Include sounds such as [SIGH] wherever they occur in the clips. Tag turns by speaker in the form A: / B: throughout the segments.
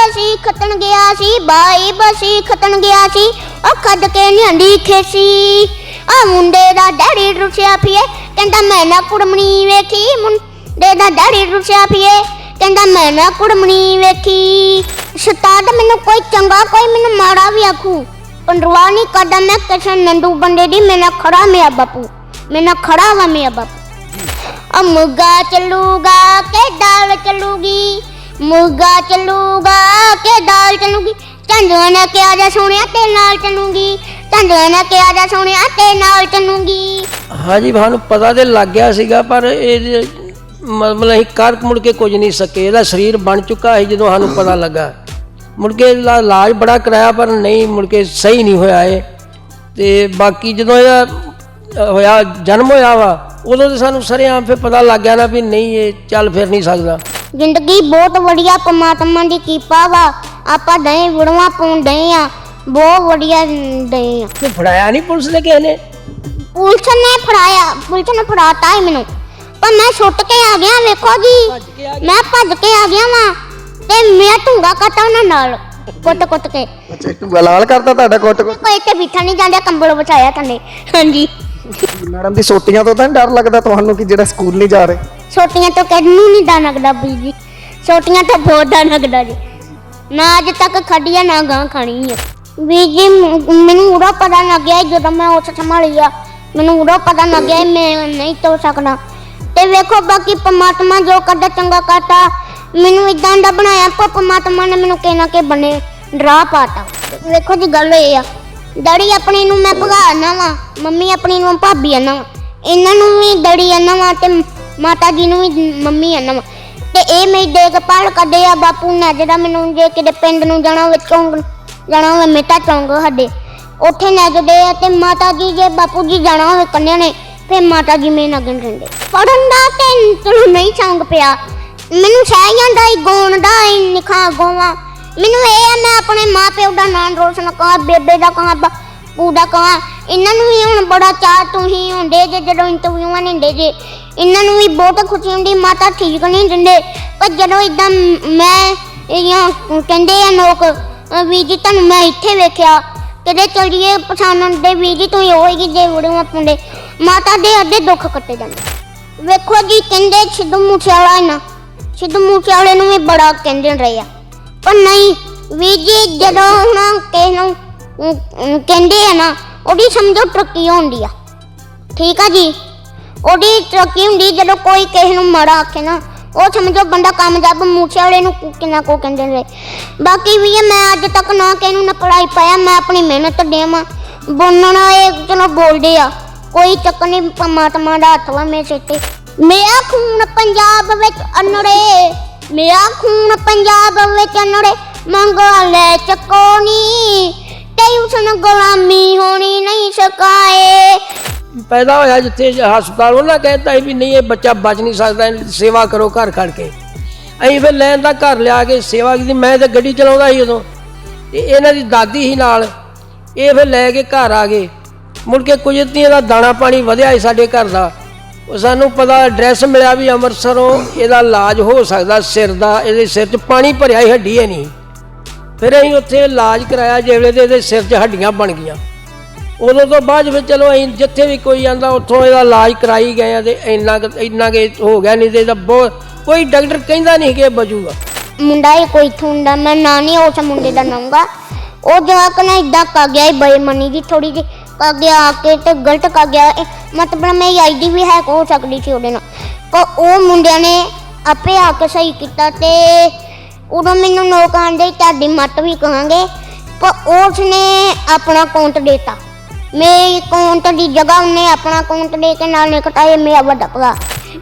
A: ਬਸੀ ਖਤਨ ਗਿਆ ਸੀ, ਬਾਈ ਬਸੀ ਖਤਨ ਗਿਆ ਸੀ, ਉਹ ਖੱਦ ਕੇ ਨਿਹੰਦੀ ਖੇਸੀ। ਆ ਮੁੰਡੇ ਦਾ ਡੈਡੀ ਰੁੱਸਿਆ ਪੀਏ ਕਹਿੰਦਾ ਮੈਂ ਨਾ ਕੁੜਮਣੀ ਵੇਖੀ। ਮੁੰਡੇ ਦਾ ਡੈਡੀ ਰੁੱਸਿਆ ਪੀਏ ਕਹਿੰਦਾ ਮੈਂ ਨਾ ਕੁੜਮਣੀ ਵੇਖੀ। ਸਤਾਦ ਮੈਨੂੰ ਕੋਈ ਚੰਗਾ, ਕੋਈ ਮੈਨੂੰ ਮਾੜਾ ਵੀ ਆਖੂ। ਪੰਡਰਵਾ ਨਹੀਂ ਕਰਦਾ ਮੈਂ ਕਿਸੇ ਨੰਦੂ ਬੰਦੇ ਦੀ, ਮੈਂ ਖੜਾ ਮੇਰਾ ਬਾਪੂ, ਮੈਂ ਨਾ ਖੜਾ ਵਾ ਮੇਰਾ ਬਾਪੂ। ਆ ਚੱਲੂਗਾ ਕਿ ਦਾਲ ਚੱਲੂਗੀ? ਮੁਰਗਾ ਚੱਲੂਗਾ ਕਿ ਦਾਲ ਚੱਲੂਗੀ? ਝੰਡੂਆ ਨੇ ਕਿਹਾ ਜਾ ਸੋਹਣਿਆ ਤੇ ਨਾਲ ਚੱਲੂਗੀ। ਝੰਡੂਆ ਨੇ ਕਿਹਾ ਜਾ ਸੋਹਣਿਆ ਤੇ ਨਾਲ ਚੱਲੂਗੀ।
B: ਹਾਂਜੀ, ਸਾਨੂੰ ਪਤਾ ਤੇ ਲੱਗ ਗਿਆ ਸੀਗਾ, ਪਰ ਇਹ ਮਤਲਬ ਅਸੀਂ ਕਰ ਮੁੜ ਕੇ ਕੁਝ ਨਹੀਂ ਸਕੇ। ਇਹਦਾ ਸਰੀਰ ਬਣ ਚੁੱਕਾ ਸੀ ਜਦੋਂ ਸਾਨੂੰ ਪਤਾ ਲੱਗਾ। ਮੁੜ ਕੇ ਇਹਦਾ ਇਲਾਜ ਬੜਾ ਕਰਾਇਆ, ਪਰ ਨਹੀਂ, ਮੁੜ ਕੇ ਸਹੀ ਨਹੀਂ ਹੋਇਆ ਇਹ। ਤੇ ਬਾਕੀ ਜਦੋਂ ਇਹਦਾ ਹੋਇਆ, ਜਨਮ ਹੋਇਆ ਵਾ, ਉਦੋਂ ਤੇ ਸਾਨੂੰ ਸਰੇਆਮ ਫਿਰ ਪਤਾ ਲੱਗ ਗਿਆ ਨਾ ਵੀ ਨਹੀਂ, ਇਹ ਚੱਲ ਫਿਰ ਨਹੀਂ ਸਕਦਾ।
A: ਜ਼ਿੰਦਗੀ ਬਹੁਤ ਵਧੀਆ ਪਰਮਾਤਮਾ ਦੀ ਕਿਰਪਾ ਵਾ। ਆਪਾਂ ਦਹੀਂ ਵੜਵਾ ਪਾਉਣ ਦਹੀਂ ਆ ਬਹੁਤ ਵਧੀਆ ਦਹੀਂ ਆ।
B: ਤੇ ਫੜਾਇਆ ਨਹੀਂ ਪੁਲਿਸ ਨੇ ਕਿਸੇ ਨੇ?
A: ਪੁਲਿਸ ਨੇ ਫੜਾਇਆ ਪੁਲਿਸ ਨੇ ਫੜਾਤਾ ਹੈ ਮੈਨੂੰ। ਪਰ ਮੈਂ ਛੁੱਟ ਕੇ ਆ ਗਿਆ ਵੇਖੋ ਜੀ। ਮੈਂ ਭੱਜ ਕੇ ਆ ਗਿਆ ਵਾਂ ਤੇ ਮੈਂ ਢੂੰਗਾ ਕੱਟਾ ਉਹਨਾਂ ਨਾਲ ਕੁੱਟ ਕੁੱਟ ਕੇ।
C: ਅੱਛਾ ਟੂਆ ਲਾਲ ਕਰਤਾ ਤੁਹਾਡਾ ਕੁੱਟ ਕੁੱਟ
A: ਕੋਈ ਇੱਥੇ ਬਿਠਾ ਨਹੀਂ ਜਾਂਦਾ ਕੰਬਲ ਵਿਛਾਇਆ ਥੱਲੇ। ਹਾਂਜੀ।
C: ਮੈਡਮ ਦੀ ਸੋਟੀਆਂ ਤੋਂ ਤਾਂ ਨੀ ਡਰ ਲੱਗਦਾ ਤੁਹਾਨੂੰ ਕਿ ਜਿਹੜਾ ਸਕੂਲ ਨਹੀਂ ਜਾ ਰਹੇ?
A: ਛੋਟੀਆਂ ਤੋਂ ਕਿਹਨੂੰ ਨਹੀਂ ਡਰ ਲੱਗਦਾ ਬਈ ਜੀ ਛੋਟੀਆਂ ਤੋਂ ਬਹੁਤ ਡਰ ਲੱਗਦਾ ਜੀ। ਨਾ ਅੱਜ ਤੱਕ ਖੜੀਆ ਨਾ ਗਾਂ ਖਾਣੀ ਆ। ਵੀ ਜੀ ਮ- ਮੈਨੂੰ ਉਦੋਂ ਪਤਾ ਲੱਗਿਆ ਜਦੋਂ ਮੈਂ ਉਸ ਸੰਭਾਲੀ ਮੈਨੂੰ ਉਦੋਂ ਪਤਾ ਲੱਗਿਆ ਮੈਂ ਨਹੀਂ ਤੋ ਸਕਦਾ। ਤੇ ਵੇਖੋ ਬਾਕੀ ਪਰਮਾਤਮਾ ਜੋ ਕਰਦਾ, ਚੰਗਾ ਕਰਤਾ ਮੈਨੂੰ ਇਦਾਂ ਦਾ ਬਣਾਇਆ, ਪਰ ਪਰਮਾਤਮਾ ਨੇ ਮੈਨੂੰ ਕਹਿਣਾ ਕਿ ਬਣੇ ਡਰਾ ਪਾਤਾ। ਵੇਖੋ ਜੀ ਗੱਲ ਇਹ ਆ। ਡੈਡੀ ਆਪਣੀ ਨੂੰ ਮੈਂ ਭਗਾਣਾ ਵਾ, ਮੰਮੀ ਆਪਣੀ ਨੂੰ, ਭਾਬੀ ਆਣਾ ਵਾ ਇਹਨਾਂ ਨੂੰ ਵੀ ਡੈਡੀ ਆਣਾ ਵਾ ਤੇ ਮਾਤਾ ਜੀ ਨੂੰ ਵੀ ਮੰਮੀ ਆਣਾ ਵਾ ਤੇ ਇਹ ਮੇਰੀ ਦੇਖਭਾਲ ਕਰਦੇ ਆ ਬਾਪੂ ਨੇ ਜਿਹੜਾ ਮੈਨੂੰ ਜੇ ਕਿਤੇ ਪਿੰਡ ਨੂੰ ਜਾਣਾ ਹੋਵੇ, ਚੌਂਕ ਜਾਣਾ ਹੋਵੇ ਮੇਟਾ ਚੌਂਕ ਸਾਡੇ। ਉੱਥੇ ਨਗਦੇ ਆ ਤੇ ਮਾਤਾ ਜੀ ਜੇ ਬਾਪੂ ਜੀ ਜਾਣਾ ਹੋਵੇ ਕੰਨਿਆ ਨੇ, ਫਿਰ ਮਾਤਾ ਜੀ ਮੇਰੇ ਨਗਨ ਰਹਿੰਦੇ ਪੜਨ ਦਾ ਤੇ ਤੈਨੂੰ ਨਹੀਂ ਚੰਗ ਪਿਆ। ਮੈਨੂੰ ਸਹਿ ਜਾਂਦਾ ਹੀ ਗਾਉਣ ਦਾ ਹੀ ਨਿਖਾ ਗੋਵਾ। ਮੈਨੂੰ ਇਹ ਆ, ਮੈਂ ਆਪਣੇ ਮਾਪਿਓ ਦਾ ਨਾਮ ਰੋਸ਼ਨ ਕਰਾਂ, ਬੇਬੇ ਦਾ ਕਹਾਂ ਬਾਪੂ ਦਾ ਕਹਾਂ ਇਹਨਾਂ ਨੂੰ ਵੀ ਹੁਣ ਬੜਾ ਚਾਹ ਤੁਸੀਂ ਹੁੰਦੇ ਜੇ, ਜਦੋਂ ਇੰਟਰਵਿਊਆਂ ਲੈਂਦੇ ਜੇ। ਇਹਨਾਂ ਨੂੰ ਵੀ ਬਹੁਤ ਖੁਸ਼ੀ ਹੁੰਦੀ, ਮਾਤਾ ਠੀਕ ਨਹੀਂ ਦਿੰਦੇ। ਪਰ ਜਦੋਂ ਇਦਾਂ ਮੈਂ ਇਹ ਕਹਿੰਦੇ ਆ ਲੋਕ, ਅਹ ਵੀ ਜੀ, ਤੁਹਾਨੂੰ ਮੈਂ ਇੱਥੇ ਵੇਖਿਆ। ਕਿਤੇ ਚਲੀਏ ਪਛਾਣਨ ਦੇ ਵੀ ਜੀ, ਤੁਸੀਂ ਹੋਏਗੀ ਜੇ ਵੀਡੀਓ ਪਾਉਂਦੇ ਮਾਤਾ ਦੇ ਅੱਧੇ ਦੁੱਖ ਕੱਟੇ ਜਾਂਦੇ। ਵੇਖੋ ਜੀ, ਕਹਿੰਦੇ ਸਿੱਧੂ ਮੂਸੇਵਾਲਾ ਹੈ ਨਾ ਸਿੱਧੂ ਮੂਸੇਵਾਲੇ ਨੂੰ ਵੀ ਬੜਾ ਕਹਿੰਦੇ ਰਹੇ ਆ। ਪਰ ਨਹੀਂ ਵੀ ਜੀ ਜਦੋਂ ਹੁਣ ਕਿਸੇ ਨੂੰ ਅਮ, ਅਮ, ਕਹਿੰਦੇ ਆ ਨਾ ਉਹਦੀ ਸਮਝੋ ਤਰੱਕੀ ਹੁੰਦੀ ਆ। ਠੀਕ ਆ ਜੀ? ਉਹਦੀ ਤਰੱਕੀ ਹੁੰਦੀ ਜਦੋਂ ਕੋਈ ਕਿਸੇ ਨੂੰ ਮਾੜਾ ਆਖੇ ਨਾ ਉਹ ਸਮਝੋ ਬੰਦਾ ਕਾਮਯਾਬ ਮੂਸੇ ਵਾਲੇ ਨੂੰ ਕੁ- ਕਿੰਨਾ ਕੋ ਕਹਿੰਦੇ ਨੇ। ਬਾਕੀ ਵੀ ਇਹ ਮੈਂ ਅੱਜ ਤੱਕ ਨਾ ਕਿਸੇ ਨੂੰ ਨਾ ਪੜਾਈ ਪਾਇਆ ਮੈਂ ਆਪਣੀ ਮਿਹਨਤ ਦੇਵਾਂ ਬੋਲਣਾ ਇਹ ਚਲੋ ਬੋਲਦੇ ਆ। ਕੋਈ ਚੱਕਰ ਨਹੀਂ ਪਰਮਾਤਮਾ ਦਾ ਹੱਥ ਵਾ ਮੇਰੇ ਸਿਰ ਤੇ। ਮੇਰਾ ਖੂਨ ਪੰਜਾਬ ਵਿੱਚ ਅਨੜੇ ਮੇਰਾ ਖੂਨ ਪੰਜਾਬ ਵਿੱਚ ਅਨੜੇ ਮੰਗਵਾ ਲੈ ਚੱਕੋ ਨੀ। ਤੇ ਉਸਨ ਗੁਲਾਮੀ ਹੋਣੀ ਨਹੀਂ ਸਕਾਏ
B: ਪੈਦਾ ਹੋਇਆ ਜਿੱਥੇ ਹਸਪਤਾਲ, ਉਹਨਾਂ ਕਹਿੰਦਾ ਵੀ ਨਹੀਂ, ਇਹ ਬੱਚਾ ਬਚ ਨਹੀਂ ਸਕਦਾ, ਇਹਦੀ ਸੇਵਾ ਕਰੋ ਘਰ ਖੜ ਕੇ। ਅਸੀਂ ਫਿਰ ਲੈਣ ਦਾ ਘਰ ਲਿਆ ਕੇ ਸੇਵਾ ਕੀਤੀ, ਮੈਂ ਤਾਂ ਗੱਡੀ ਚਲਾਉਂਦਾ ਸੀ ਉਦੋਂ। ਤੇ ਇਹਨਾਂ ਦੀ ਦਾਦੀ ਸੀ ਨਾਲ, ਇਹ ਫਿਰ ਲੈ ਕੇ ਘਰ ਆ ਗਏ। ਮੁੜ ਕੇ ਕੁਜਤੀਆਂ ਦਾ ਦਾਣਾ ਪਾਣੀ ਵਧਿਆ ਸੀ ਸਾਡੇ ਘਰ ਦਾ। ਉਹ ਸਾਨੂੰ ਪਤਾ ਐਡਰੈਸ ਮਿਲਿਆ ਵੀ ਅੰਮ੍ਰਿਤਸਰੋਂ, ਇਹਦਾ ਇਲਾਜ ਹੋ ਸਕਦਾ ਸਿਰ ਦਾ, ਇਹਦੇ ਸਿਰ 'ਚ ਪਾਣੀ ਭਰਿਆ ਹੀ ਹੱਡੀ ਹੈ ਨਹੀਂ। ਫਿਰ ਅਸੀਂ ਉੱਥੇ ਇਲਾਜ ਕਰਾਇਆ ਜਿਹੜੇ ਦੇ ਇਹਦੇ ਸਿਰ 'ਚ ਹੱਡੀਆਂ ਬਣ ਗਈਆਂ। ਉਦੋਂ ਤੋਂ ਬਾਅਦ ਵਿੱਚ ਚਲੋ ਅਸੀਂ ਜਿੱਥੇ ਵੀ ਕੋਈ ਆਂਦਾ, ਉੱਥੋਂ ਇਹਦਾ ਇਲਾਜ ਕਰਾਈ ਗਏ ਆ ਤੇ ਇੰਨਾ ਇੰਨਾ ਕਿ ਹੋ ਗਿਆ ਨਹੀਂ ਤੇ ਇਹਦਾ ਬਹੁਤ ਕੋਈ ਡਾਕਟਰ ਕਹਿੰਦਾ ਨਹੀਂ ਕਿ ਬਚੂਗਾ।
A: ਮੁੰਡਾ ਹੀ ਕੋਈ ਥੁੰਦਾ, ਮੈਂ ਨਾਂ ਨਹੀਂ ਉਸ ਮੁੰਡੇ ਦਾ ਨਾਂਗਾ ਉਹ ਜਵਾਕ ਨਾ ਇਦਾਂ ਕਰ ਗਿਆ ਬੇਮਨੀ ਜੀ ਥੋੜੀ ਜਿਹੀ ਆ ਕੇ ਤੇ ਗਲਤ ਕਰ ਗਿਆ ਇਹ ਮਤਲਬ ਮੇਰੀ ਆਈਡੀ ਵੀ ਹੈਕ ਹੋ ਸਕਦੀ ਸੀ ਉਹਦੇ ਨਾਲ। ਪਰ ਉਹ ਮੁੰਡਿਆਂ ਨੇ ਆਪੇ ਆ ਕੇ ਸਹੀ ਕੀਤਾ ਤੇ ਉਦੋਂ ਮੈਨੂੰ ਲੋਕ ਆਂਦੇ ਤੁਹਾਡੀ ਮੱਤ ਵੀ ਕਹਾਂਗੇ। ਪਰ ਉਸਨੇ ਆਪਣਾ ਅਕਾਊਂਟ ਦੇਤਾ। ਮੇਰੇ ਅਕਾਊਂਟ ਦੀ ਜਗ੍ਹਾ ਉਹਨੇ ਆਪਣਾ ਅਕਾਊਂਟ ਦੇ ਕੇ ਨਾਲ ਇਹ ਮੇਰਾ ਵੱਡਾ ਭਰਾ।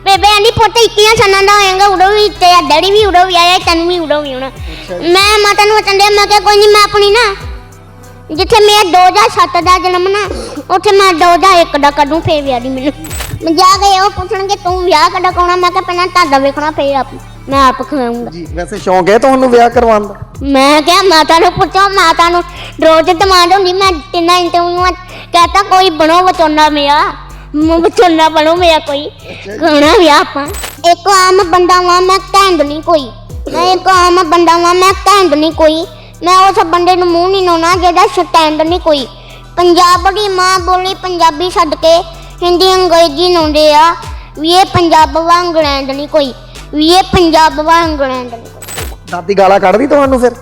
A: ਬੇਬੇ ਆਂਦੀ ਪੁੱਤ ਇੱਕੀਆਂ ਸਨਾਂ ਦਾ ਹੋਏਗਾ ਉਦੋਂ ਵੀ ਤੇਰਾ ਡੈਡੀ ਵੀ ਉਦੋਂ ਵੀ ਆਇਆ ਤੈਨੂੰ ਵੀ ਉਦੋਂ ਵੀ ਹੋਣਾ ਮੈਂ ਮਾਤਾ ਨੂੰ ਵਚਨ ਦਿਆ ਮੈਂ ਕਿਹਾ ਕੋਈ ਨਹੀਂ ਮੈਂ ਆਪਣੀ ਨਾ ਜਿੱਥੇ ਮੇਰਾ 2007 ਦਾ ਜਨਮ ਨਾ ਉੱਥੇ ਮੈਂ 2001 ਦਾ ਕੱਢੂ ਫੇਰ ਵਿਆਹ ਦੀ ਮੈਨੂੰ। ਮੈਂ ਜਾ ਕੇ ਉਹ ਪੁੱਛਣਗੇ ਤੂੰ ਵਿਆਹ ਕਦੋਂ ਕਰਾਉਣਾ? ਮੈਂ ਕਿਹਾ ਪਹਿਲਾਂ ਤੁਹਾਡਾ ਵੇਖਣਾ ਫੇਰ ਆਪ ਮੈਂ ਆਪ ਖਵਾਉਂਗਾ।
C: ਜੀ ਵੈਸੇ ਸ਼ੌਂਕ ਹੈ ਤੁਹਾਨੂੰ ਵਿਆਹ ਕਰਵਾਉਣ ਦਾ?
A: ਮੈਂ ਕਿਹਾ ਮਾਤਾ ਨੂੰ ਪੁੱਛੋ ਮਾਤਾ ਨੂੰ ਰੋਜ਼ ਡਿਮਾਂਡ ਹੁੰਦੀ ਮੈਂ ਤਿੰਨਾਂ ਇੰਟਰਵਿਊਆਂ ਕਹਤਾ ਕੋਈ ਬਣੋ ਵਿਚੋਨਾ ਮੇਰਾ ਮ- ਵਿਚੋਨਾ ਬਣੋ ਮੇਰਾ ਕੋਈ ਕਹਣਾ ਵਿਆਹ ਆਪਾਂ। ਇੱਕ ਆਮ ਬੰਦਾ ਵਾਂ ਮੈਂ ਘੈਂਡ ਨਹੀਂ ਕੋਈ। ਮੈਂ ਇੱਕ ਆਮ ਬੰਦਾ ਵਾਂ ਮੈਂ ਸਟੈਂਡ ਨਹੀਂ ਕੋਈ। ਮੈਂ ਉਸ ਬੰਦੇ ਨੂੰ ਮੂੰਹ ਨਹੀਂ ਲਾਉਣਾ ਜਿਹੜਾ ਸਟੈਂਡ ਨਹੀਂ ਕੋਈ। ਪੰਜਾਬ ਦੀ ਮਾਂ ਬੋਲੀ ਪੰਜਾਬੀ ਛੱਡ ਕੇ ਹਿੰਦੀ, ਅੰਗਰੇਜ਼ੀ ਲਾਉਂਦੇ ਆ। ਵੀ ਇਹ ਪੰਜਾਬ ਵਾ ਇੰਗਲੈਂਡ ਨਹੀਂ ਕੋਈ। ਵੀ ਇਹ ਪੰਜਾਬ ਵਾ ਇੰਗਲੈਂਡ ਨਹੀਂ ਕੋਈ।
C: ਦਾਦੀ ਗਾਲਾਂ ਕੱਢਦੀ ਤੁਹਾਨੂੰ ਫਿਰ?